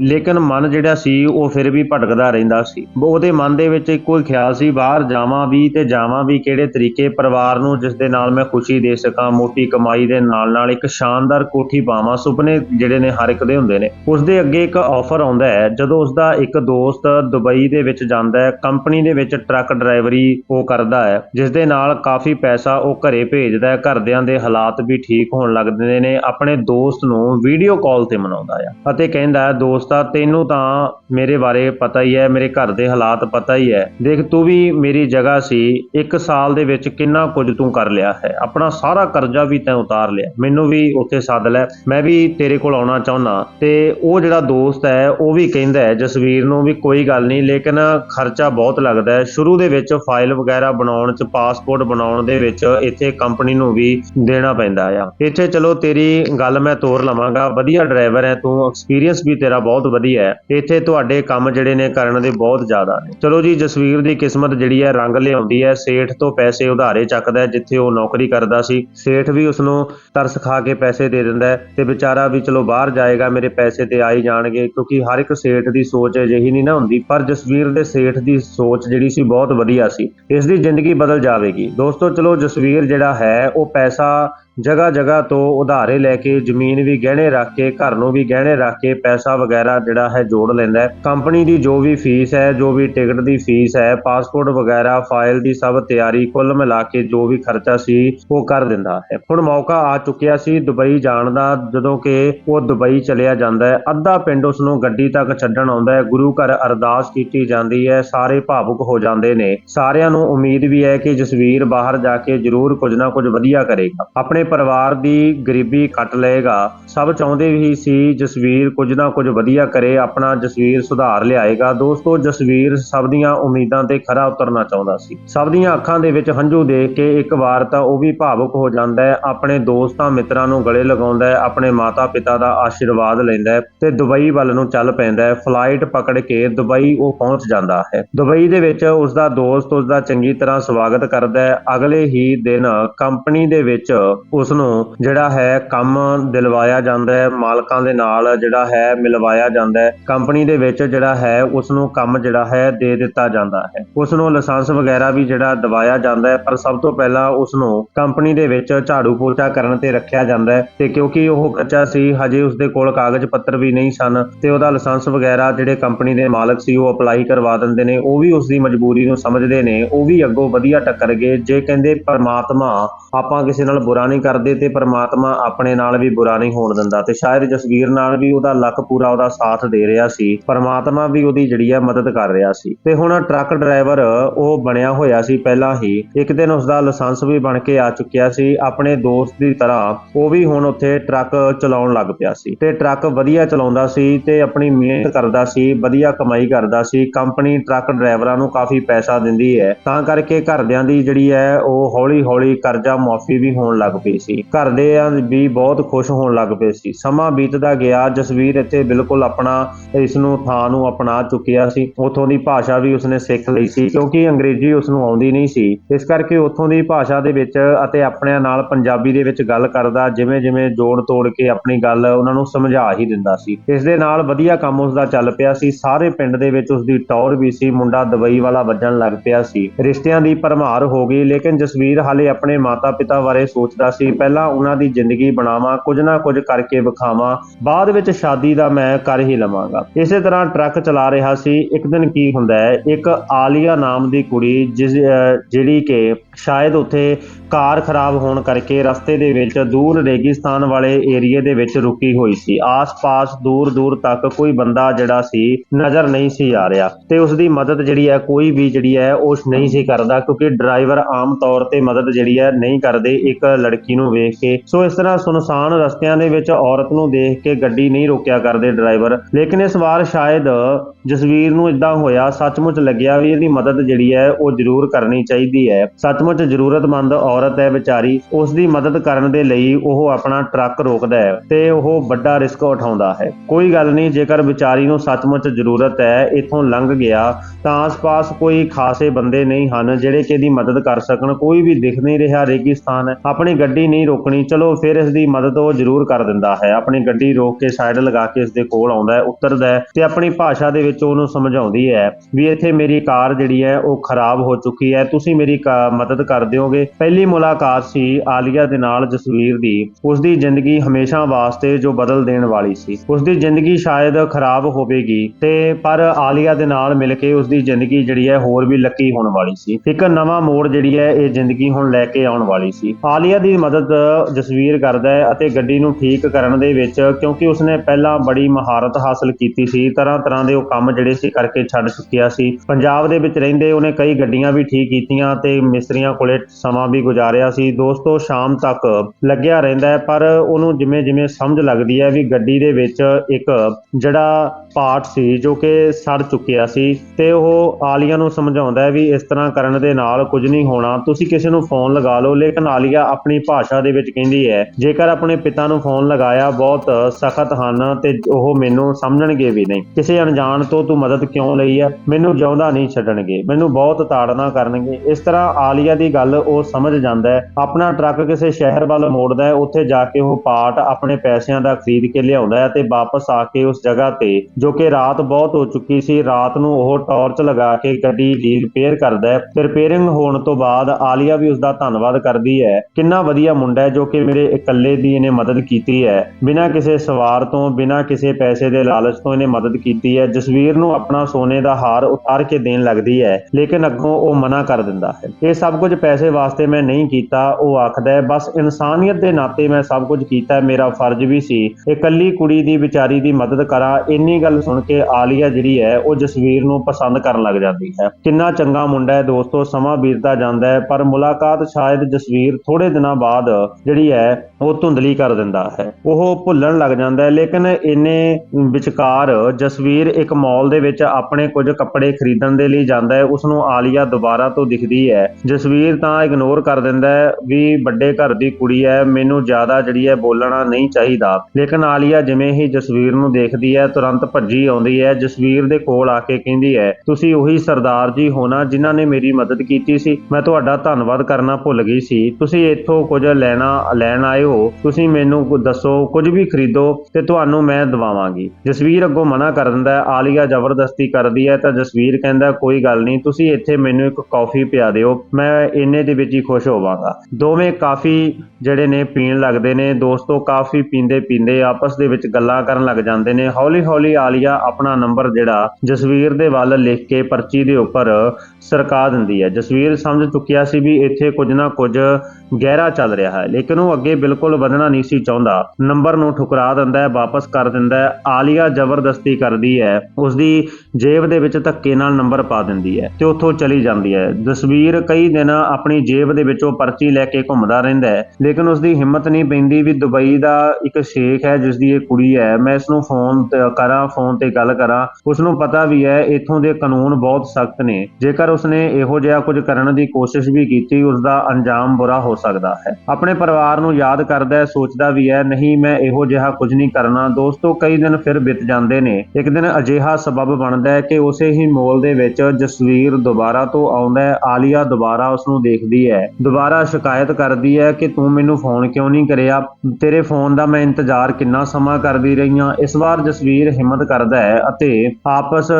ਲੇਕਿਨ ਮਨ ਜਿਹੜਾ ਸੀ, ਉਹ ਫਿਰ ਵੀ ਭਟਕਦਾ ਰਹਿੰਦਾ ਸੀ। ਉਹਦੇ ਮਨ ਦੇ ਵਿੱਚ ਇੱਕੋ ਹੀ ਖਿਆਲ ਸੀ, ਬਾਹਰ ਜਾਵਾਂ ਵੀ ਤੇ ਜਾਵਾਂ ਵੀ ਕਿਹੜੇ ਤਰੀਕੇ ਪਰਿਵਾਰ ਨੂੰ ਜਿਸ ਦੇ ਨਾਲ ਮੈਂ ਖੁਸ਼ੀ ਦੇ ਸਕਾਂ, ਮੋਟੀ ਕਮਾਈ ਦੇ ਨਾਲ ਨਾਲ ਇੱਕ ਸ਼ਾਨਦਾਰ ਕੋਠੀ ਪਾਵਾਂ, ਸੁਪਨੇ ਜਿਹੜੇ ਨੇ ਹਰ ਇੱਕ ਦੇ ਹੁੰਦੇ ਨੇ। ਉਸ ਦੇ ਅੱਗੇ ਇੱਕ ਆਫਰ ਆਉਂਦਾ ਹੈ, ਜਦੋਂ ਉਸ ਦਾ ਇੱਕ ਦੋਸਤ ਦੁਬਈ ਦੇ ਵਿੱਚ ਜਾਂਦਾ ਹੈ, ਕੰਪਨੀ ਦੇ ਵਿੱਚ ਟਰੱਕ ਡਰਾਈਵਰੀ ਉਹ ਕਰਦਾ ਹੈ, ਜਿਸ ਦੇ ਨਾਲ ਕਾਫੀ ਪੈਸਾ ਉਹ ਘਰੇ ਭੇਜਦਾ ਹੈ, ਘਰਦਿਆਂ ਦੇ ਹਾਲਾਤ ਵੀ ਠੀਕ ਹੋਣ ਲੱਗਦੇ ਨੇ, ਆਪਣੇ ਦੋਸਤ ਨੂੰ ਵੀਡੀਓ ਕਾਲ ਤੇ ਮਨਾਉਂਦਾ ਆ ਅਤੇ ਕਹਿੰਦਾ ਦੋਸਤ ਦੋਸਤਾ ਤੈਨੂੰ ਤਾਂ ਮੇਰੇ ਬਾਰੇ ਪਤਾ ਹੀ ਹੈ, ਮੇਰੇ ਘਰ ਦੇ ਹਾਲਾਤ ਪਤਾ ਹੀ ਹੈ। ਦੇਖ, ਤੂੰ ਵੀ ਮੇਰੀ ਜਗ੍ਹਾ ਸੀ। ਇੱਕ ਸਾਲ ਦੇ ਵਿੱਚ ਕਿੰਨਾ ਕੁਝ ਤੂੰ ਕਰ ਲਿਆ ਹੈ। ਆਪਣਾ ਸਾਰਾ ਕਰਜ਼ਾ ਵੀ ਤੈਂ ਉਤਾਰ ਲਿਆ। ਮੈਨੂੰ ਵੀ ਉੱਥੇ ਸੱਦ ਲੈ। ਮੈਂ ਵੀ ਤੇਰੇ ਕੋਲ ਆਉਣਾ ਚਾਹੁੰਦਾ। ਤੇ ਉਹ ਜਿਹੜਾ ਦੋਸਤ ਹੈ, ਉਹ ਵੀ ਕਹਿੰਦਾ ਹੈ, ਜਸਵੀਰ ਨੂੰ ਵੀ ਕੋਈ ਗੱਲ ਨਹੀਂ, ਲੇਕਿਨ ਖਰਚਾ ਬਹੁਤ ਲੱਗਦਾ ਹੈ। ਸ਼ੁਰੂ ਦੇ ਵਿੱਚ ਫਾਈਲ ਵਗੈਰਾ ਬਣਾਉਣ ਚ, ਪਾਸਪੋਰਟ ਬਣਾਉਣ ਦੇ ਵਿੱਚ ਇੱਥੇ ਕੰਪਨੀ ਨੂੰ ਵੀ ਦੇਣਾ ਪੈਂਦਾ ਆ। ਇੱਥੇ ਚਲੋ ਤੇਰੀ ਗੱਲ ਮੈਂ ਤੋਰ ਲਵਾਂਗਾ। ਵਧੀਆ ਡਰਾਈਵਰ ਹੈ ਤੂੰ। ਐਕਸਪੀਰੀਅੰਸ ਵੀ ਤੇਰਾ ਬਹੁਤ ਵਧੀਆ ਹੈ। ਇੱਥੇ ਤੁਹਾਡੇ ਕੰਮ ਜਿਹੜੇ ਨੇ ਕਰਨ ਦੇ ਬਹੁਤ ਜ਼ਿਆਦਾ ਨੇ। ਚਲੋ ਜੀ, ਜਸਵੀਰ ਦੀ ਕਿਸਮਤ ਜਿਹੜੀ ਹੈ, ਰੰਗ ਲਿਆਉਂਦੀ ਹੈ। ਸੇਠ ਤੋਂ ਪੈਸੇ ਉਧਾਰੇ ਚੱਕਦਾ ਜਿੱਥੇ ਉਹ ਨੌਕਰੀ ਕਰਦਾ ਸੀ। ਸੇਠ ਵੀ ਉਸ ਨੂੰ ਤਰਸ ਖਾ ਕੇ ਪੈਸੇ ਦੇ ਦਿੰਦਾ ਤੇ ਵਿਚਾਰਾ ਵੀ ਚਲੋ ਬਾਹਰ ਜਾਏਗਾ, ਮੇਰੇ ਪੈਸੇ ਤੇ ਆਈ ਜਾਣਗੇ, ਕਿਉਂਕਿ ਹਰ ਇੱਕ ਸੇਠ ਦੀ ਸੋਚ ਅਜਿਹੀ ਨਹੀਂ ਨਾ ਹੁੰਦੀ। ਪਰ ਜਸਵੀਰ ਦੇ ਸੇਠ ਦੀ ਸੋਚ ਜਿਹੜੀ ਸੀ, ਬਹੁਤ ਵਧੀਆ ਸੀ। ਇਸ ਦੀ ਜ਼ਿੰਦਗੀ ਬਦਲ ਜਾਵੇਗੀ। ਦੋਸਤੋ, ਚਲੋ ਜਸਵੀਰ ਜਿਹੜਾ ਹੈ, ਉਹ ਪੈਸਾ ਜਗ੍ਹਾ ਜਗ੍ਹਾ ਤੋਂ ਉਧਾਰੇ ਲੈ ਕੇ, ਜ਼ਮੀਨ ਵੀ ਗਹਿਣੇ ਰੱਖ ਕੇ, ਘਰ ਨੂੰ ਵੀ ਗਹਿਣੇ ਰੱਖ ਕੇ ਪੈਸਾ ਵਗੈਰਾ ਜਿਹੜਾ ਹੈ ਜੋੜ ਲੈਂਦਾ ਹੈ। ਕੰਪਨੀ ਦੀ ਜੋ ਵੀ ਫੀਸ ਹੈ, ਜੋ ਵੀ ਟਿਕਟ ਦੀ ਫੀਸ ਹੈ, ਪਾਸਪੋਰਟ ਵਗੈਰਾ, ਫਾਈਲ ਦੀ ਸਭ ਤਿਆਰੀ ਕੁੱਲ ਮਿਲਾ ਕੇ ਜੋ ਵੀ ਖਰਚਾ ਸੀ, ਉਹ ਕਰ ਦਿੰਦਾ ਹੈ। ਹੁਣ ਮੌਕਾ ਆ ਚੁੱਕਿਆ ਸੀ ਦੁਬਈ ਜਾਣ ਦਾ, ਜਦੋਂ ਕਿ ਉਹ ਦੁਬਈ ਚਲਿਆ ਜਾਂਦਾ ਹੈ। ਅੱਧਾ ਪਿੰਡ ਉਸ ਨੂੰ ਗੱਡੀ ਤੱਕ ਛੱਡਣ ਆਉਂਦਾ ਹੈ। ਗੁਰੂ ਘਰ ਅਰਦਾਸ ਕੀਤੀ ਜਾਂਦੀ ਹੈ। ਸਾਰੇ ਭਾਵੁਕ ਹੋ ਜਾਂਦੇ ਨੇ। ਸਾਰਿਆਂ ਨੂੰ ਉਮੀਦ ਵੀ ਹੈ ਕਿ ਜਸਵੀਰ ਬਾਹਰ ਜਾ ਕੇ ਜ਼ਰੂਰ ਕੁਝ ਨਾ ਕੁਝ ਵਧੀਆ ਕਰੇਗਾ। ਆਪਣੇ ਪਰਿਵਾਰ ਦੀ ਗਰੀਬੀ ਕੱਟ ਲਏਗਾ। ਸਭ ਚਾਹੁੰਦੇ ਵੀ ਸੀ ਜਸਵੀਰ ਕੁਝ ਨਾ ਕੁਝ ਵਧੀਆ ਕਰੇ, ਆਪਣਾ ਜਸਵੀਰ ਸੁਧਾਰ ਲਿਆਏਗਾ। ਦੋਸਤੋ, ਜਸਵੀਰ ਸਭ ਦੀਆਂ ਉਮੀਦਾਂ ਤੇ ਖਰਾ ਉਤਰਨਾ ਚਾਹੁੰਦਾ ਸੀ। ਸਭ ਦੀਆਂ ਅੱਖਾਂ ਦੇ ਵਿੱਚ ਹੰਝੂ ਦੇਖ ਕੇ ਇੱਕ ਵਾਰ ਤਾਂ ਉਹ ਵੀ ਭਾਵੁਕ ਹੋ ਜਾਂਦਾ ਹੈ, ਆਪਣੇ ਦੋਸਤਾਂ ਮਿੱਤਰਾਂ ਨੂੰ ਗਲੇ ਲਗਾਉਂਦਾ ਹੈ, ਆਪਣੇ ਮਾਤਾ-ਪਿਤਾ ਦਾ ਆਸ਼ੀਰਵਾਦ ਲੈਂਦਾ ਹੈ ਤੇ ਦੁਬਈ ਵੱਲ ਨੂੰ ਚੱਲ ਪੈਂਦਾ ਹੈ। ਫਲਾਈਟ ਪਕੜ ਕੇ ਦੁਬਈ ਉਹ ਪਹੁੰਚ ਜਾਂਦਾ ਹੈ। ਦੁਬਈ ਦੇ ਵਿੱਚ ਉਸ ਦਾ ਦੋਸਤ ਉਸ ਦਾ ਚੰਗੀ ਤਰ੍ਹਾਂ ਸਵਾਗਤ ਕਰਦਾ ਹੈ। ਅਗਲੇ ਹੀ ਦਿਨ ਕੰਪਨੀ ਦੇ ਵਿੱਚ ਉਸ ਨੂੰ ਜਿਹੜਾ ਹੈ ਕੰਮ ਦਿਲਵਾਇਆ ਜਾਂਦਾ ਹੈ, ਮਾਲਕਾਂ ਦੇ ਨਾਲ ਜਿਹੜਾ ਹੈ ਮਿਲਵਾਇਆ ਜਾਂਦਾ ਹੈ। ਕੰਪਨੀ ਦੇ ਵਿੱਚ ਜਿਹੜਾ ਹੈ ਉਸ ਨੂੰ ਕੰਮ ਜਿਹੜਾ ਹੈ ਦੇ ਦਿੱਤਾ ਜਾਂਦਾ ਹੈ। ਉਸ ਨੂੰ ਲਾਇਸੈਂਸ ਵਗੈਰਾ ਵੀ ਜਿਹੜਾ ਦਵਾਇਆ ਜਾਂਦਾ ਹੈ, ਪਰ ਸਭ ਤੋਂ ਪਹਿਲਾਂ ਉਸ ਨੂੰ ਕੰਪਨੀ ਦੇ ਵਿੱਚ ਝਾੜੂ ਪੋਚਾ ਕਰਨ ਤੇ ਰੱਖਿਆ ਜਾਂਦਾ ਹੈ ਤੇ ਕਿਉਂਕਿ ਉਹ ਕੱਚਾ ਸੀ, ਹਜੇ ਉਸ ਦੇ ਕੋਲ ਕਾਗਜ਼ ਪੱਤਰ ਵੀ ਨਹੀਂ ਸਨ ਤੇ ਉਹਦਾ ਲਾਇਸੈਂਸ ਵਗੈਰਾ ਜਿਹੜੇ ਕੰਪਨੀ ਦੇ ਮਾਲਕ ਸੀ, ਉਹ ਅਪਲਾਈ ਕਰਵਾ ਦਿੰਦੇ ਨੇ। ਉਹ ਵੀ ਉਸ ਦੀ ਮਜਬੂਰੀ ਨੂੰ ਸਮਝਦੇ ਨੇ, ਉਹ ਵੀ ਅੱਗੋਂ ਵਧੀਆ ਟੱਕਰ ਗਏ। ਜੇ ਕਹਿੰਦੇ ਪਰਮਾਤਮਾ ਆਪਾਂ ਕਿਸੇ ਨਾਲ ਬੁਰਾ ਨਹੀਂ ਨਹੀਂ ਕਰਦੇ ਤੇ ਪਰਮਾਤਮਾ ਆਪਣੇ ਨਾਲ ਵੀ ਬੁਰਾ ਨਹੀਂ ਹੋਣ ਦਿੰਦਾ ਤੇ ਸ਼ਾਇਦ ਜਸਵੀਰ ਨਾਲ ਵੀ ਉਹਦਾ ਲੱਕ ਪੂਰਾ ਉਹਦਾ ਸਾਥ ਦੇ ਰਿਹਾ ਸੀ, ਪਰਮਾਤਮਾ ਵੀ ਉਹਦੀ ਜਿਹੜੀ ਹੈ ਮਦਦ ਕਰ ਰਿਹਾ ਸੀ। ਤੇ ਹੁਣ ਟਰੱਕ ਡਰਾਈਵਰ ਉਹ ਬਣਿਆ ਹੋਇਆ ਸੀ ਪਹਿਲਾਂ ਹੀ, ਇੱਕ ਦਿਨ ਉਸਦਾ ਲਾਇਸੈਂਸ ਵੀ ਬਣ ਕੇ ਆ ਚੁੱਕਿਆ ਸੀ, ਆਪਣੇ ਦੋਸਤ ਦੀ ਤਰ੍ਹਾਂ ਉਹ ਵੀ ਹੁਣ ਉੱਥੇ ਟਰੱਕ ਚਲਾਉਣ ਲੱਗ ਪਿਆ ਸੀ। ਤੇ ਟਰੱਕ ਵਧੀਆ ਚਲਾਉਂਦਾ ਸੀ ਤੇ ਆਪਣੀ ਮਿਹਨਤ ਕਰਦਾ ਸੀ, ਵਧੀਆ ਕਮਾਈ ਕਰਦਾ ਸੀ, ਕੰਪਨੀ ਟਰੱਕ ਡਰਾਈਵਰਾਂ ਨੂੰ ਕਾਫੀ ਪੈਸਾ ਦਿੰਦੀ ਹੈ। ਤਾਂ ਕਰਕੇ ਘਰਦਿਆਂ ਦੀ ਜਿਹੜੀ ਹੈ ਉਹ ਹੌਲੀ ਹੌਲੀ ਕਰਜ਼ਾ ਮਾਫੀ ਵੀ ਹੋਣ ਲੱਗ ਪਈ। ਸੀ। ਘਰਦਿਆਂ ਵੀ ਬਹੁਤ ਖੁਸ਼ ਹੋਣ ਲੱਗ ਪਏ ਸੀ। ਸਮਾਂ ਬੀਤਦਾ ਗਿਆ। ਜਸਵੀਰ ਇੱਥੇ ਬਿਲਕੁਲ ਆਪਣਾ, ਇਸ ਨੂੰ ਥਾਂ ਨੂੰ ਅਪਣਾ ਚੁੱਕਿਆ ਸੀ। ਉਥੋਂ ਦੀ ਭਾਸ਼ਾ ਵੀ ਉਸਨੇ ਸਿੱਖ ਲਈ ਸੀ, ਕਿਉਂਕਿ ਅੰਗਰੇਜ਼ੀ ਉਸ ਨੂੰ ਆਉਂਦੀ ਨਹੀਂ ਸੀ। ਇਸ ਕਰਕੇ ਉਥੋਂ ਦੀ ਭਾਸ਼ਾ ਦੇ ਵਿੱਚ ਅਤੇ ਆਪਣਿਆਂ ਨਾਲ ਪੰਜਾਬੀ ਦੇ ਵਿੱਚ ਗੱਲ ਕਰਦਾ ਜਿਵੇਂ ਜਿਵੇਂ ਜੋੜ ਤੋੜ ਕੇ ਆਪਣੀ ਗੱਲ ਉਹਨਾਂ ਨੂੰ ਸਮਝਾ ਹੀ ਦਿੰਦਾ ਸੀ। ਇਸ ਦੇ ਨਾਲ ਵਧੀਆ ਕੰਮ ਉਸ ਦਾ ਚੱਲ ਪਿਆ ਸੀ। ਸਾਰੇ ਪਿੰਡ ਦੇ ਵਿੱਚ ਉਸ ਦੀ ਟੌਰ ਵੀ ਸੀ। ਮੁੰਡਾ ਦਵਾਈ ਵਾਲਾ ਵੱਜਣ ਲੱਗ ਪਿਆ ਸੀ। ਰਿਸ਼ਤਿਆਂ ਦੀ ਭਰਮਾਰ ਹੋ ਗਈ, ਲੇਕਿਨ ਜਸਵੀਰ ਹਾਲੇ ਆਪਣੇ ਮਾਤਾ-ਪਿਤਾ ਬਾਰੇ ਸੋਚਦਾ ਸੀ। ਪਹਿਲਾਂ ਉਹਨਾਂ ਦੀ ਜ਼ਿੰਦਗੀ ਬਣਾਵਾਂ, ਕੁਝ ਨਾ ਕੁਝ ਕਰਕੇ ਵਿਖਾਵਾਂ। ਬਾਅਦ ਵਿੱਚ ਸ਼ਾਦੀ ਦਾ ਮੈਂ ਕਰ ਹੀ ਲਵਾਂਗਾ। ਇਸੇ ਤਰ੍ਹਾਂ ਟਰੱਕ ਚਲਾ ਰਿਹਾ ਸੀ। ਇੱਕ ਦਿਨ ਕੀ ਹੁੰਦਾ ਹੈ? ਇੱਕ ਆਲੀਆ ਨਾਮ ਦੀ ਕੁੜੀ ਜਿਸ ਜਿਹੜੀ ਕਿ ਸ਼ਾਇਦ ਉੱਥੇ ਕਾਰ ਖਰਾਬ ਹੋਣ ਕਰਕੇ ਰਸਤੇ ਦੇ ਵਿੱਚ ਦੂਰ ਰੇਗਿਸਤਾਨ ਵਾਲੇ ਏਰੀਏ ਦੇ ਵਿੱਚ ਰੁਕੀ ਹੋਈ ਸੀ। ਆਸ-ਪਾਸ ਦੂਰ-ਦੂਰ ਤੱਕ ਕੋਈ ਬੰਦਾ ਜਿਹੜਾ ਸੀ, ਨਜ਼ਰ ਨਹੀਂ ਸੀ ਆ ਰਿਹਾ। ਤੇ ਉਸ ਦੀ ਮਦਦ ਜਿਹੜੀ ਹੈ, ਕੋਈ ਵੀ ਜਿਹੜੀ ਹੈ, ਉਹ ਨਹੀਂ ਸੀ ਕਰਦਾ ਕਿਉਂਕਿ ਡਰਾਈਵਰ ਆਮ ਤੌਰ ਤੇ ਮਦਦ ਜਿਹੜੀ ਹੈ, ਨਹੀਂ ਕਰਦੇ। ਇੱਕ ਲੜਕੀ ਨੂੰ ਵੇਖ ਕੇ। ਸੋ ਇਸ ਤਰ੍ਹਾਂ ਸੁਨਸਾਨ ਰਸਤਿਆਂ ਦੇ ਵਿੱਚ ਔਰਤ ਨੂੰ ਦੇਖ ਕੇ ਗੱਡੀ ਨਹੀਂ ਰੋਕਿਆ ਕਰਦੇ ਡਰਾਈਵਰ। ਲੇਕਿਨ ਇਸ ਵਾਰ ਸ਼ਾਇਦ ਜਸਵੀਰ ਨੂੰ ਇਦਾਂ ਹੋਇਆ, ਸੱਚਮੁੱਚ ਲੱਗਿਆ ਵੀ ਇਹਦੀ ਮਦਦ ਜਿਹੜੀ ਹੈ ਉਹ ਜ਼ਰੂਰ ਕਰਨੀ ਚਾਹੀਦੀ ਹੈ। ਸੱਚਮੁੱਚ ਜ਼ਰੂਰਤਮੰਦ ਔਰਤ ਹੈ ਵਿਚਾਰੀ ਉਸ ਦੀ ਮਦਦ ਕਰਨ ਦੇ ਲਈ ਉਹ ਆਪਣਾ ਟਰੱਕ ਰੋਕਦਾ ਹੈ ਤੇ ਉਹ ਵੱਡਾ ਰਿਸਕ ਉਠਾਉਂਦਾ ਹੈ। ਕੋਈ ਗੱਲ ਨਹੀਂ, ਜੇਕਰ ਵਿਚਾਰੀ ਨੂੰ ਸੱਚਮੁੱਚ ਜ਼ਰੂਰਤ ਹੈ, ਇਥੋਂ ਲੰਘ ਗਿਆ, ਤਾਂ ਆਸ-ਪਾਸ ਕੋਈ ਖਾਸੇ ਬੰਦੇ ਨਹੀਂ ਹਨ ਜਿਹੜੇ ਕਿ ਇਹਦੀ ਮਦਦ ਕਰ ਸਕਣ। ਕੋਈ ਵੀ ਦਿਖ ਨਹੀਂ ਰਿਹਾ ਰੇਗਿਸਤਾਨ। ਹੈ ਆਪਣੀ ਗੱਡੀ ਨਹੀਂ ਰੋਕਣੀ, ਚਲੋ ਫਿਰ ਇਸ ਦੀ ਮਦਦ ਉਹ ਜ਼ਰੂਰ ਕਰ ਦਿੰਦਾ ਹੈ। ਆਪਣੀ ਗੱਡੀ ਰੋਕ ਕੇ ਸਾਈਡ ਲਗਾ ਕੇ ਇਸ ਦੇ ਕੋਲ ਆਉਂਦਾ ਹੈ, ਉਤਰਦਾ ਹੈ ਤੇ ਆਪਣੀ ਭਾਸ਼ਾ ਦੇ ਵਿੱਚ ਉਹਨੂੰ ਸਮਝਾਉਂਦੀ ਹੈ ਵੀ ਇੱਥੇ ਮੇਰੀ ਕਾਰ ਜਿਹੜੀ ਹੈ ਉਹ ਖਰਾਬ ਹੋ ਚੁੱਕੀ ਹੈ, ਤੁਸੀਂ ਮੇਰੀ ਮਦਦ ਕਰ ਦਿਓਗੇ। ਪਹਿਲੀ ਮੁਲਾਕਾਤ ਸੀ ਆਲੀਆ ਦੇ ਨਾਲ ਜਸਵੀਰ ਦੀ। ਉਸ ਦੀ ਜ਼ਿੰਦਗੀ ਹਮੇਸ਼ਾ ਵਾਸਤੇ ਜੋ ਬਦਲ ਦੇਣ ਵਾਲੀ ਸੀ। ਉਸ ਦੀ ਜ਼ਿੰਦਗੀ ਸ਼ਾਇਦ ਖਰਾਬ ਹੋਵੇਗੀ ਤੇ ਪਰ ਆਲੀਆ ਦੇ ਨਾਲ ਮਿਲ ਕੇ ਉਸ ਦੀ ਜ਼ਿੰਦਗੀ ਜਿਹੜੀ ਹੈ ਹੋਰ ਵੀ ਲੱਕੀ ਹੋਣ ਵਾਲੀ ਸੀ। ਇੱਕ ਨਵਾਂ ਮੋੜ ਜਿਹੜੀ ਹੈ ਇਹ ਜ਼ਿੰਦਗੀ ਹੁਣ ਲੈ ਕੇ ਆਉਣ ਵਾਲੀ ਸੀ। ਆਲੀਆ ਦੀ ਮਦਦ, ਜਸਵੀਰ ਕਰਦਾ ਹੈ ਅਤੇ ਗੱਡੀ ਨੂੰ ਠੀਕ ਕਰਨ ਦੇ ਵਿੱਚ ਕਿਉਂਕਿ ਉਸਨੇ ਪਹਿਲਾਂ ਬੜੀ ਮਹਾਰਤ ਹਾਸਲ ਕੀਤੀ ਸੀ। ਤਰ੍ਹਾਂ ਤਰ੍ਹਾਂ ਦੇ ਉਹ ਕੰਮ ਜਿਹੜੇ ਸੀ ਕਰਕੇ ਛੱਡ ਚੁੱਕਿਆ ਸੀ। ਪੰਜਾਬ ਦੇ ਵਿੱਚ ਰਹਿੰਦੇ ਉਹਨੇ ਕਈ ਗੱਡੀਆਂ ਵੀ ਠੀਕ ਕੀਤੀਆਂ ਤੇ ਮਿਸਤਰੀਆਂ ਕੋਲੇ ਸਮਾਂ ਵੀ ਗੁਜ਼ਾਰਿਆ ਸੀ। ਦੋਸਤੋ, ਸ਼ਾਮ ਤੱਕ ਲੱਗਿਆ ਰਹਿੰਦਾ ਹੈ, ਪਰ ਉਹਨੂੰ ਜਿਵੇਂ ਜਿਵੇਂ ਸਮਝ ਲੱਗਦੀ ਹੈ ਵੀ ਗੱਡੀ ਦੇ ਵਿੱਚ ਇੱਕ ਜਿਹੜਾ ਪਾਰਟ ਸੀ ਜੋ ਕਿ ਸੜ ਚੁੱਕਿਆ ਸੀ ਤੇ ਉਹ ਆਲੀਆ ਨੂੰ ਸਮਝਾਉਂਦਾ ਹੈ ਵੀ ਇਸ ਤਰ੍ਹਾਂ ਕਰਨ ਦੇ ਨਾਲ ਕੁਝ ਨਹੀਂ ਹੋਣਾ। ਤੁਸੀਂ ਕਿਸੇ ਨੂੰ ਫੋਨ ਲਗਾ ਲਓ, ਲੇਕਿਨ ਆਲੀਆ ਆਪਣੀ ਭਾਸ਼ਾ ਦੇ ਵਿੱਚ ਕਹਿੰਦੀ ਹੈ, ਜੇਕਰ ਆਪਣੇ ਪਿਤਾ ਨੂੰ ਫੋਨ ਲਗਾਇਆ ਬਹੁਤ ਸਖਤ ਹਨ ਤੇ ਉਹ ਮੈਨੂੰ ਸਮਝਣਗੇ ਵੀ ਨਹੀਂ। ਕਿਸੇ ਅਣਜਾਣ ਤੋਂ ਤੂੰ ਮਦਦ ਕਿਉਂ ਲਈ ਹੈ? ਮੈਨੂੰ ਜਿਉਂਦਾ ਨਹੀਂ ਛੱਡਣਗੇ। ਮੈਨੂੰ ਬਹੁਤ ਤਾੜਨਾ ਕਰਨਗੇ। ਇਸ ਤਰ੍ਹਾਂ ਆਲੀਆ ਦੀ ਗੱਲ ਉਹ ਸਮਝ ਜਾਂਦਾ ਹੈ। ਆਪਣਾ ਟਰੱਕ ਕਿਸੇ ਸ਼ਹਿਰ ਵੱਲ ਮੋੜਦਾ ਹੈ। ਉੱਥੇ ਜਾ ਕੇ ਉਹ ਪਾਰਟ ਆਪਣੇ ਪੈਸਿਆਂ ਦਾ ਖਰੀਦ ਕੇ ਲਿਆਉਂਦਾ ਹੈ ਤੇ ਵਾਪਸ ਆ ਕੇ ਉਸ ਜਗ੍ਹਾ ਤੇ, ਜੋ ਕਿ ਰਾਤ ਬਹੁਤ ਹੋ ਚੁੱਕੀ ਸੀ, ਰਾਤ ਨੂੰ ਉਹ ਟਾਰਚ ਲਗਾ ਕੇ ਗੱਡੀ ਦੀ ਰਿਪੇਅਰ ਕਰਦਾ ਹੈ। ਰਿਪੇਅਰਿੰਗ ਹੋਣ ਤੋਂ ਬਾਅਦ ਆਲੀਆ ਵੀ ਉਸ ਦਾ ਧੰਨਵਾਦ ਕਰਦੀ ਹੈ। ਕਿੰਨਾ ਵਧੀਆ ਮੁੰਡਾ ਹੈ ਜੋ ਕਿ ਮੇਰੇ ਇਕੱਲੇ ਦੀ ਇਹਨੇ ਮਦਦ ਕੀਤੀ ਹੈ। ਬਿਨਾਂ ਕਿਸੇ ਸਵਾਰ ਤੋਂ, ਬਿਨਾਂ ਕਿਸੇ ਪੈਸੇ ਦੇ ਲਾਲਚ ਤੋਂ ਇਹਨੇ ਮਦਦ ਕੀਤੀ ਹੈ। ਜਸਵੀਰ ਨੂੰ ਆਪਣਾ ਸੋਨੇ ਦਾ ਹਾਰ ਉਤਾਰ ਕੇ ਦੇਣ ਲੱਗਦੀ ਹੈ, ਲੇਕਿਨ ਅੱਗੋਂ ਉਹ ਮਨਾ ਕਰ ਦਿੰਦਾ ਹੈ। ਇਹ ਸਭ ਕੁਝ ਪੈਸੇ ਵਾਸਤੇ ਮੈਂ ਨਹੀਂ ਕੀਤਾ, ਉਹ ਆਖਦਾ ਹੈ, ਬਸ ਇਨਸਾਨੀਅਤ ਦੇ ਨਾਤੇ ਮੈਂ ਸਭ ਕੁਝ ਕੀਤਾ ਮੇਰਾ ਫਰਜ਼ ਵੀ ਸੀ। ਇਕੱਲੀ ਕੁੜੀ ਦੀ ਵਿਚਾਰੀ ਦੀ ਮਦਦ ਕਰਾਂ। ਇੰਨੀ ਗੱਲ ਸੁਣ ਕੇ ਆਲੀਆ ਜਿਹੜੀ ਹੈ, ਉਹ ਜਸਵੀਰ ਨੂੰ ਪਸੰਦ ਕਰਨ ਲੱਗ ਜਾਂਦੀ ਹੈ। ਕਿੰਨਾ ਚੰਗਾ ਮੁੰਡਾ ਹੈ ਦੋਸਤੋ, ਸਮਾਂ ਬੀਤਦਾ ਜਾਂਦਾ ਹੈ, ਪਰ ਮੁਲਾਕਾਤ ਸ਼ਾਇਦ ਜਸਵੀਰ ਥੋੜੇ ਦਿਨਾਂ ਬਾਅਦ ਜਿਹੜੀ ਹੈ, ਉਹ ਧੁੰਦਲੀ ਕਰ ਦਿੰਦਾ ਹੈ। ਉਹ ਭੁੱਲਣ ਲੱਗ ਜਾਂਦਾ ਹੈ, ਲੇਕਿਨ ਇੰਨੇ ਵਿਚਕਾਰ ਜਸਵੀਰ ਇੱਕ ਮਾਲ ਦੇ ਵਿੱਚ ਆਪਣੇ ਕੁਝ ਕੱਪੜੇ ਖਰੀਦਣ ਦੇ ਲਈ ਜਾਂਦਾ ਹੈ ਉਸ ਨੂੰ ਆਲੀਆ ਦੁਬਾਰਾ ਤੋਂ ਦਿਖਦੀ ਹੈ। ਜਸਵੀਰ ਤਾਂ ਇਗਨੋਰ ਕਰ ਦਿੰਦਾ ਹੈ ਵੀ ਵੱਡੇ ਘਰ ਦੀ ਕੁੜੀ ਹੈ, ਮੈਨੂੰ ਜ਼ਿਆਦਾ ਜਿਹੜੀ ਹੈ ਬੋਲਣਾ ਨਹੀਂ ਚਾਹੀਦਾ। ਲੇਕਿਨ ਆਲੀਆ ਜਿਵੇਂ ਹੀ ਜਸਵੀਰ ਨੂੰ ਦੇਖਦੀ ਹੈ, ਤੁਰੰਤ ਭੱਜੀ ਆਉਂਦੀ ਹੈ। ਜਸਵੀਰ ਦੇ ਕੋਲ ਆ ਕੇ ਕਹਿੰਦੀ ਹੈ, ਤੁਸੀਂ ਉਹੀ ਸਰਦਾਰ ਜੀ ਹੋਣਾ ਜਿਨ੍ਹਾਂ ਨੇ ਮੇਰੀ ਮਦਦ ਕੀਤੀ ਸੀ। ਮੈਂ ਤੁਹਾਡਾ ਧੰਨਵਾਦ ਕਰਨਾ ਭੁੱਲ ਗਈ ਸੀ। ਤੁਸੀਂ ਇੱਥੋਂ ਕੁਝ ਲੈਣਾ, ਲੈਣ ਆਏ ਹੋ, ਤੁਸੀਂ ਮੈਨੂੰ ਦੱਸੋ, ਕੁਝ ਵੀ ਖਰੀਦੋ ਤੇ ਤੁਹਾਨੂੰ ਮੈਂ ਦਵਾਵਾਂਗੀ। ਜਸਵੀਰ ਅੱਗੋਂ ਮਨਾ ਕਰ ਦਿੰਦਾ ਹੈ, ਆਲੀਆ ਜ਼ਬਰਦਸਤੀ ਕਰਦੀ ਹੈ ਤਾਂ ਜਸਵੀਰ ਕਹਿੰਦਾ ਕੋਈ ਗੱਲ ਨਹੀਂ, ਤੁਸੀਂ ਇੱਥੇ ਮੈਨੂੰ ਇੱਕ ਕੌਫੀ ਪਿਆ ਦਿਓ, ਮੈਂ ਇੰਨੇ ਦੇ ਵਿੱਚ ਹੀ ਖੁਸ਼ ਹੋਵਾਂਗਾ। ਦੋਵੇਂ ਕਾਫੀ ਜਿਹੜੇ ਨੇ ਪੀਣ ਲੱਗਦੇ ਨੇ, ਦੋਸਤੋ ਕਾਫੀ ਪੀਂਦੇ ਪੀਂਦੇ ਆਪਸ ਦੇ ਵਿੱਚ ਗੱਲਾਂ ਕਰਨ ਲੱਗ ਜਾਂਦੇ ਨੇ। ਹੌਲੀ ਹੌਲੀ ਆਲੀਆ ਆਪਣਾ ਨੰਬਰ ਜਿਹੜਾ ਜਸਵੀਰ ਦੇ ਵੱਲ ਲਿਖ ਕੇ ਪਰਚੀ ਦੇ ਉੱਪਰ ਸਰਕਾ ਦਿੰਦੀ ਹੈ। ਜਸਵੀਰ ਸਮਝ ਚੁੱਕਿਆ ਸੀ ਵੀ ਇੱਥੇ ਕੁਝ ਨਾ ਕੁਝ ਗਹਿਰਾ ਚੱਲ ਰਿਹਾ ਹੈ, ਲੇਕਿਨ ਉਹ ਅੱਗੇ ਬਿਲਕੁਲ ਵਧਣਾ ਨਹੀਂ ਸੀ ਚਾਹੁੰਦਾ। ਨੰਬਰ ਨੂੰ ਠੁਕਰਾ ਦਿੰਦਾ ਹੈ, ਵਾਪਸ ਕਰ ਦਿੰਦਾ ਹੈ, ਆਲੀਆ ਜ਼ਬਰਦਸਤੀ ਕਰਦੀ ਹੈ ਉਸ ਦੀ ਜੇਬ ਦੇ ਵਿੱਚ ਧੱਕੇ ਨਾਲ ਨੰਬਰ ਪਾ ਦਿੰਦੀ ਹੈ ਤੇ ਉੱਥੋਂ ਚਲੀ ਜਾਂਦੀ ਹੈ। ਜਸਵੀਰ ਕਈ ਦਿਨ ਆਪਣੀ ਜੇਬ ਦੇ ਵਿੱਚੋਂ ਪਰਚੀ ਲੈ ਕੇ ਘੁੰਮਦਾ ਰਹਿੰਦਾ ਹੈ, ਲੇਕਿਨ ਉਸ ਦੀ ਹਿੰਮਤ ਨਹੀਂ ਪੈਂਦੀ ਵੀ ਦੁਬਈ ਦਾ ਇੱਕ ਸ਼ੇਖ ਹੈ ਜਿਸ ਦੀ ਇਹ ਕੁੜੀ ਹੈ। ਮੈਂ ਇਸ ਨੂੰ ਫੋਨ ਕਰਾਂ, ਫੋਨ ਤੇ ਗੱਲ ਕਰਾਂ। ਉਸ ਨੂੰ ਪਤਾ ਵੀ ਹੈ, ਇੱਥੋਂ ਦੇ ਕਾਨੂੰਨ ਬਹੁਤ ਸਖਤ ਨੇ। ਜੇਕਰ ਉਸਨੇ ਇਹੋ ਜਿਹਾ ਕੁਝ ਕਰਨ ਦੀ ਕੋਸ਼ਿਸ਼ ਵੀ ਕੀਤੀ ਉਸ ਦਾ ਅੰਜਾਮ ਬੁਰਾ ਹੋ ਸਕਦਾ ਹੈ। ਆਪਣੇ ਪਰਿਵਾਰ ਨੂੰ ਯਾਦ ਕਰਦਾ ਹੈ, ਸੋਚਦਾ ਵੀ ਹੈ, ਨਹੀਂ, ਮੈਂ ਇਹੋ ਜਿਹਾ ਕੁਝ ਨਹੀਂ ਕਰਨਾ। ਦੋਸਤੋ, ਕਈ ਦਿਨ ਫਿਰ ਬੀਤ ਜਾਂਦੇ ਨੇ। ਇੱਕ ਦਿਨ ਅਜਿਹਾ ਸਬਬ ਬਣਦਾ ਹੈ ਕਿ ਉਸੇ ਹੀ ਮੋਲ ਦੇ ਵਿੱਚ ਜਸਵੀਰ ਦੁਬਾਰਾ ਤੋਂ ਆਉਂਦਾ ਹੈ, ਆਲੀਆ ਦੁਬਾਰਾ ਉਸ ਨੂੰ ਦੇਖਦੀ ਹੈ। ਦੁਬਾਰਾ ਸ਼ਿਕਾਇਤ ਕਰਦੀ ਹੈ ਕਿ, ਤੂੰ ਮੈਨੂੰ ਫੋਨ ਕਿਉਂ ਨਹੀਂ ਕਰਿਆ? ਤੇਰੇ ਫੋਨ ਦਾ ਮੈਂ ਇੰਤਜ਼ਾਰ ਕਿੰਨਾ ਸਮਾਂ ਕਰਦੀ ਰਹੀ ਹਾਂ ਇਸ ਵਾਰ ਜਸਵੀਰ ਹਿੰਮਤ ਕਰਦਾ ਹੈ ਅਤੇ ਆਪਸ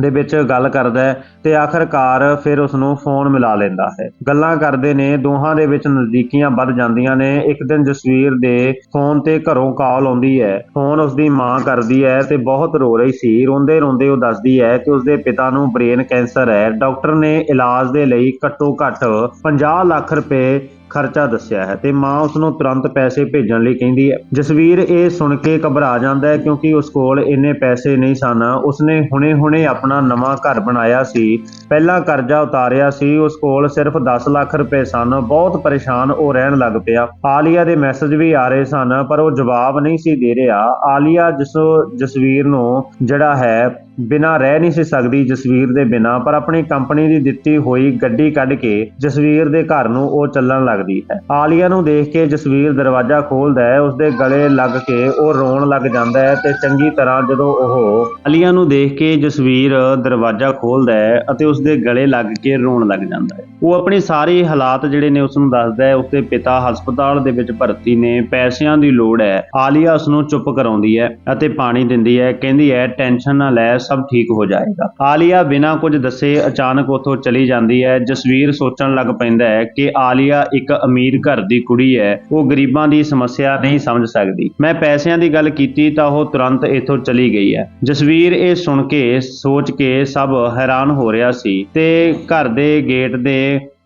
ਦੇ ਵਿੱਚ ਗੱਲ ਕਰਦਾ ਹੈ ਤੇ ਆਖਰਕਾਰ ਫਿਰ ਉਸ ਨੂੰ ਫੋਨ ਮਿਲਾ ਲੈਂਦਾ ਹੈ। ਗੱਲਾਂ ਕਰਦੇ ਨੇ, ਦੋਹਾਂ ਦੇ ਵਿੱਚ ਨਜ਼ਦੀਕੀਆਂ ਵੱਧ ਜਾਂਦੀਆਂ ਨੇ। ਇੱਕ ਦਿਨ ਜਸਵੀਰ ਦੇ ਫੋਨ ਤੇ ਘਰੋਂ ਕਾਲ ਆਉਂਦੀ ਹੈ। ਫੋਨ ਉਸ ਦੀ ਮਾਂ ਕਰਦੀ ਹੈ ਤੇ ਬਹੁਤ ਰੋ ਰਹੀ ਸੀ। ਰੋਂਦੇ ਰੋਂਦੇ ਉਹ ਦੱਸਦੀ ਹੈ ਕਿ ਉਸ ਦੇ ਪਿਤਾ ਨੂੰ ਬ੍ਰੇਨ ਕੈਂਸਰ ਹੈ। ਡਾਕਟਰ ਨੇ ਇਲਾਜ ਦੇ ਲਈ ਘੱਟੋ ਘੱਟ 50 ਲੱਖ ਰੁਪਏ ਖਰਚਾ ਦੱਸਿਆ ਹੈ ਤੇ ਮਾਂ ਉਸ ਨੂੰ ਤੁਰੰਤ ਪੈਸੇ ਭੇਜਣ ਲਈ ਕਹਿੰਦੀ ਹੈ। ਜਸਵੀਰ ਇਹ ਸੁਣ ਕੇ ਘਬਰਾ ਜਾਂਦਾ ਹੈ ਕਿਉਂਕਿ ਉਸ ਕੋਲ ਇੰਨੇ ਪੈਸੇ ਨਹੀਂ ਸਨ। ਉਸਨੇ ਹੁਣੇ-ਹੁਣੇ ਆਪਣਾ ਨਵਾਂ ਘਰ ਬਣਾਇਆ ਸੀ। ਪਹਿਲਾਂ ਕਰਜ਼ਾ ਉਤਾਰਿਆ ਸੀ। ਉਸ ਕੋਲ ਸਿਰਫ 10 ਲੱਖ ਰੁਪਏ ਸਨ। ਬਹੁਤ ਪਰੇਸ਼ਾਨ ਉਹ ਰਹਿਣ ਲੱਗ ਪਿਆ। ਆਲੀਆ ਦੇ ਮੈਸੇਜ ਵੀ ਆ ਰਹੇ ਸਨ, ਪਰ ਉਹ ਜਵਾਬ ਨਹੀਂ ਸੀ ਦੇ ਰਿਹਾ। ਆਲੀਆ ਜਿਸ ਜਸਵੀਰ ਨੂੰ ਜਿਹੜਾ ਹੈ ਬਿਨਾਂ ਰਹਿ ਨਹੀਂ ਸੀ ਸਕਦੀ ਜਸਵੀਰ ਦੇ ਬਿਨਾਂ, ਪਰ ਆਪਣੀ ਕੰਪਨੀ ਦੀ ਦਿੱਤੀ ਹੋਈ ਗੱਡੀ ਕੱਢ ਕੇ ਜਸਵੀਰ ਦੇ ਘਰ ਨੂੰ ਉਹ ਚੱਲਣ ਲੱਗਦੀ ਹੈ। ਆਲੀਆ ਨੂੰ ਦੇਖ ਕੇ ਜਸਵੀਰ ਦਰਵਾਜ਼ਾ ਖੋਲਦਾ ਹੈ, ਉਸਦੇ ਗਲੇ ਲੱਗ ਕੇ ਉਹ ਰੋਣ ਲੱਗ ਜਾਂਦਾ ਹੈ ਤੇ ਚੰਗੀ ਤਰ੍ਹਾਂ ਜਦੋਂ ਉਹ ਆਲੀਆ ਨੂੰ ਦੇਖ ਕੇ ਜਸਵੀਰ ਦਰਵਾਜ਼ਾ ਖੋਲਦਾ ਹੈ ਅਤੇ ਉਸਦੇ ਗਲੇ ਲੱਗ ਕੇ ਰੋਣ ਲੱਗ ਜਾਂਦਾ ਹੈ। ਉਹ ਆਪਣੀ ਸਾਰੇ ਹਾਲਾਤ ਜਿਹੜੇ ਨੇ ਉਸ ਨੂੰ ਦੱਸਦਾ ਹੈ, ਉਸਦੇ ਪਿਤਾ ਹਸਪਤਾਲ ਦੇ ਵਿੱਚ ਭਰਤੀ ਨੇ, ਪੈਸਿਆਂ ਦੀ ਲੋੜ ਹੈ, ਆਲੀਆ ਉਸ ਨੂੰ ਚੁੱਪ ਕਰਾਉਂਦੀ ਹੈ ਅਤੇ ਪਾਣੀ ਦਿੰਦੀ ਹੈ, ਕਹਿੰਦੀ ਹੈ, ਟੈਨਸ਼ਨ ਨਾ ਲੈ ਸਭ ਠੀਕ ਹੋ ਜਾਏਗਾ। ਆਲੀਆ ਬਿਨਾਂ ਕੁਝ ਦੱਸੇ ਅਚਾਨਕ ਉੱਥੋਂ ਚਲੀ ਜਾਂਦੀ ਹੈ। ਜਸਵੀਰ ਸੋਚਣ ਲੱਗ ਪੈਂਦਾ ਹੈ ਕਿ ਆਲੀਆ ਇੱਕ ਅਮੀਰ ਘਰ ਦੀ ਕੁੜੀ ਹੈ। ਉਹ ਗਰੀਬਾਂ ਦੀ ਸਮੱਸਿਆ ਨਹੀਂ ਸਮਝ ਸਕਦੀ। ਮੈਂ ਪੈਸਿਆਂ ਦੀ ਗੱਲ ਕੀਤੀ ਤਾਂ ਉਹ ਤੁਰੰਤ ਇੱਥੋਂ ਚਲੀ ਗਈ ਹੈ। ਜਸਵੀਰ ਇਹ ਸੁਣ ਕੇ, ਸੋਚ ਕੇ ਸਭ ਹੈਰਾਨ ਹੋ ਰਿਹਾ ਸੀ ਤੇ ਘਰ ਦੇ ਗੇਟ ਦੇ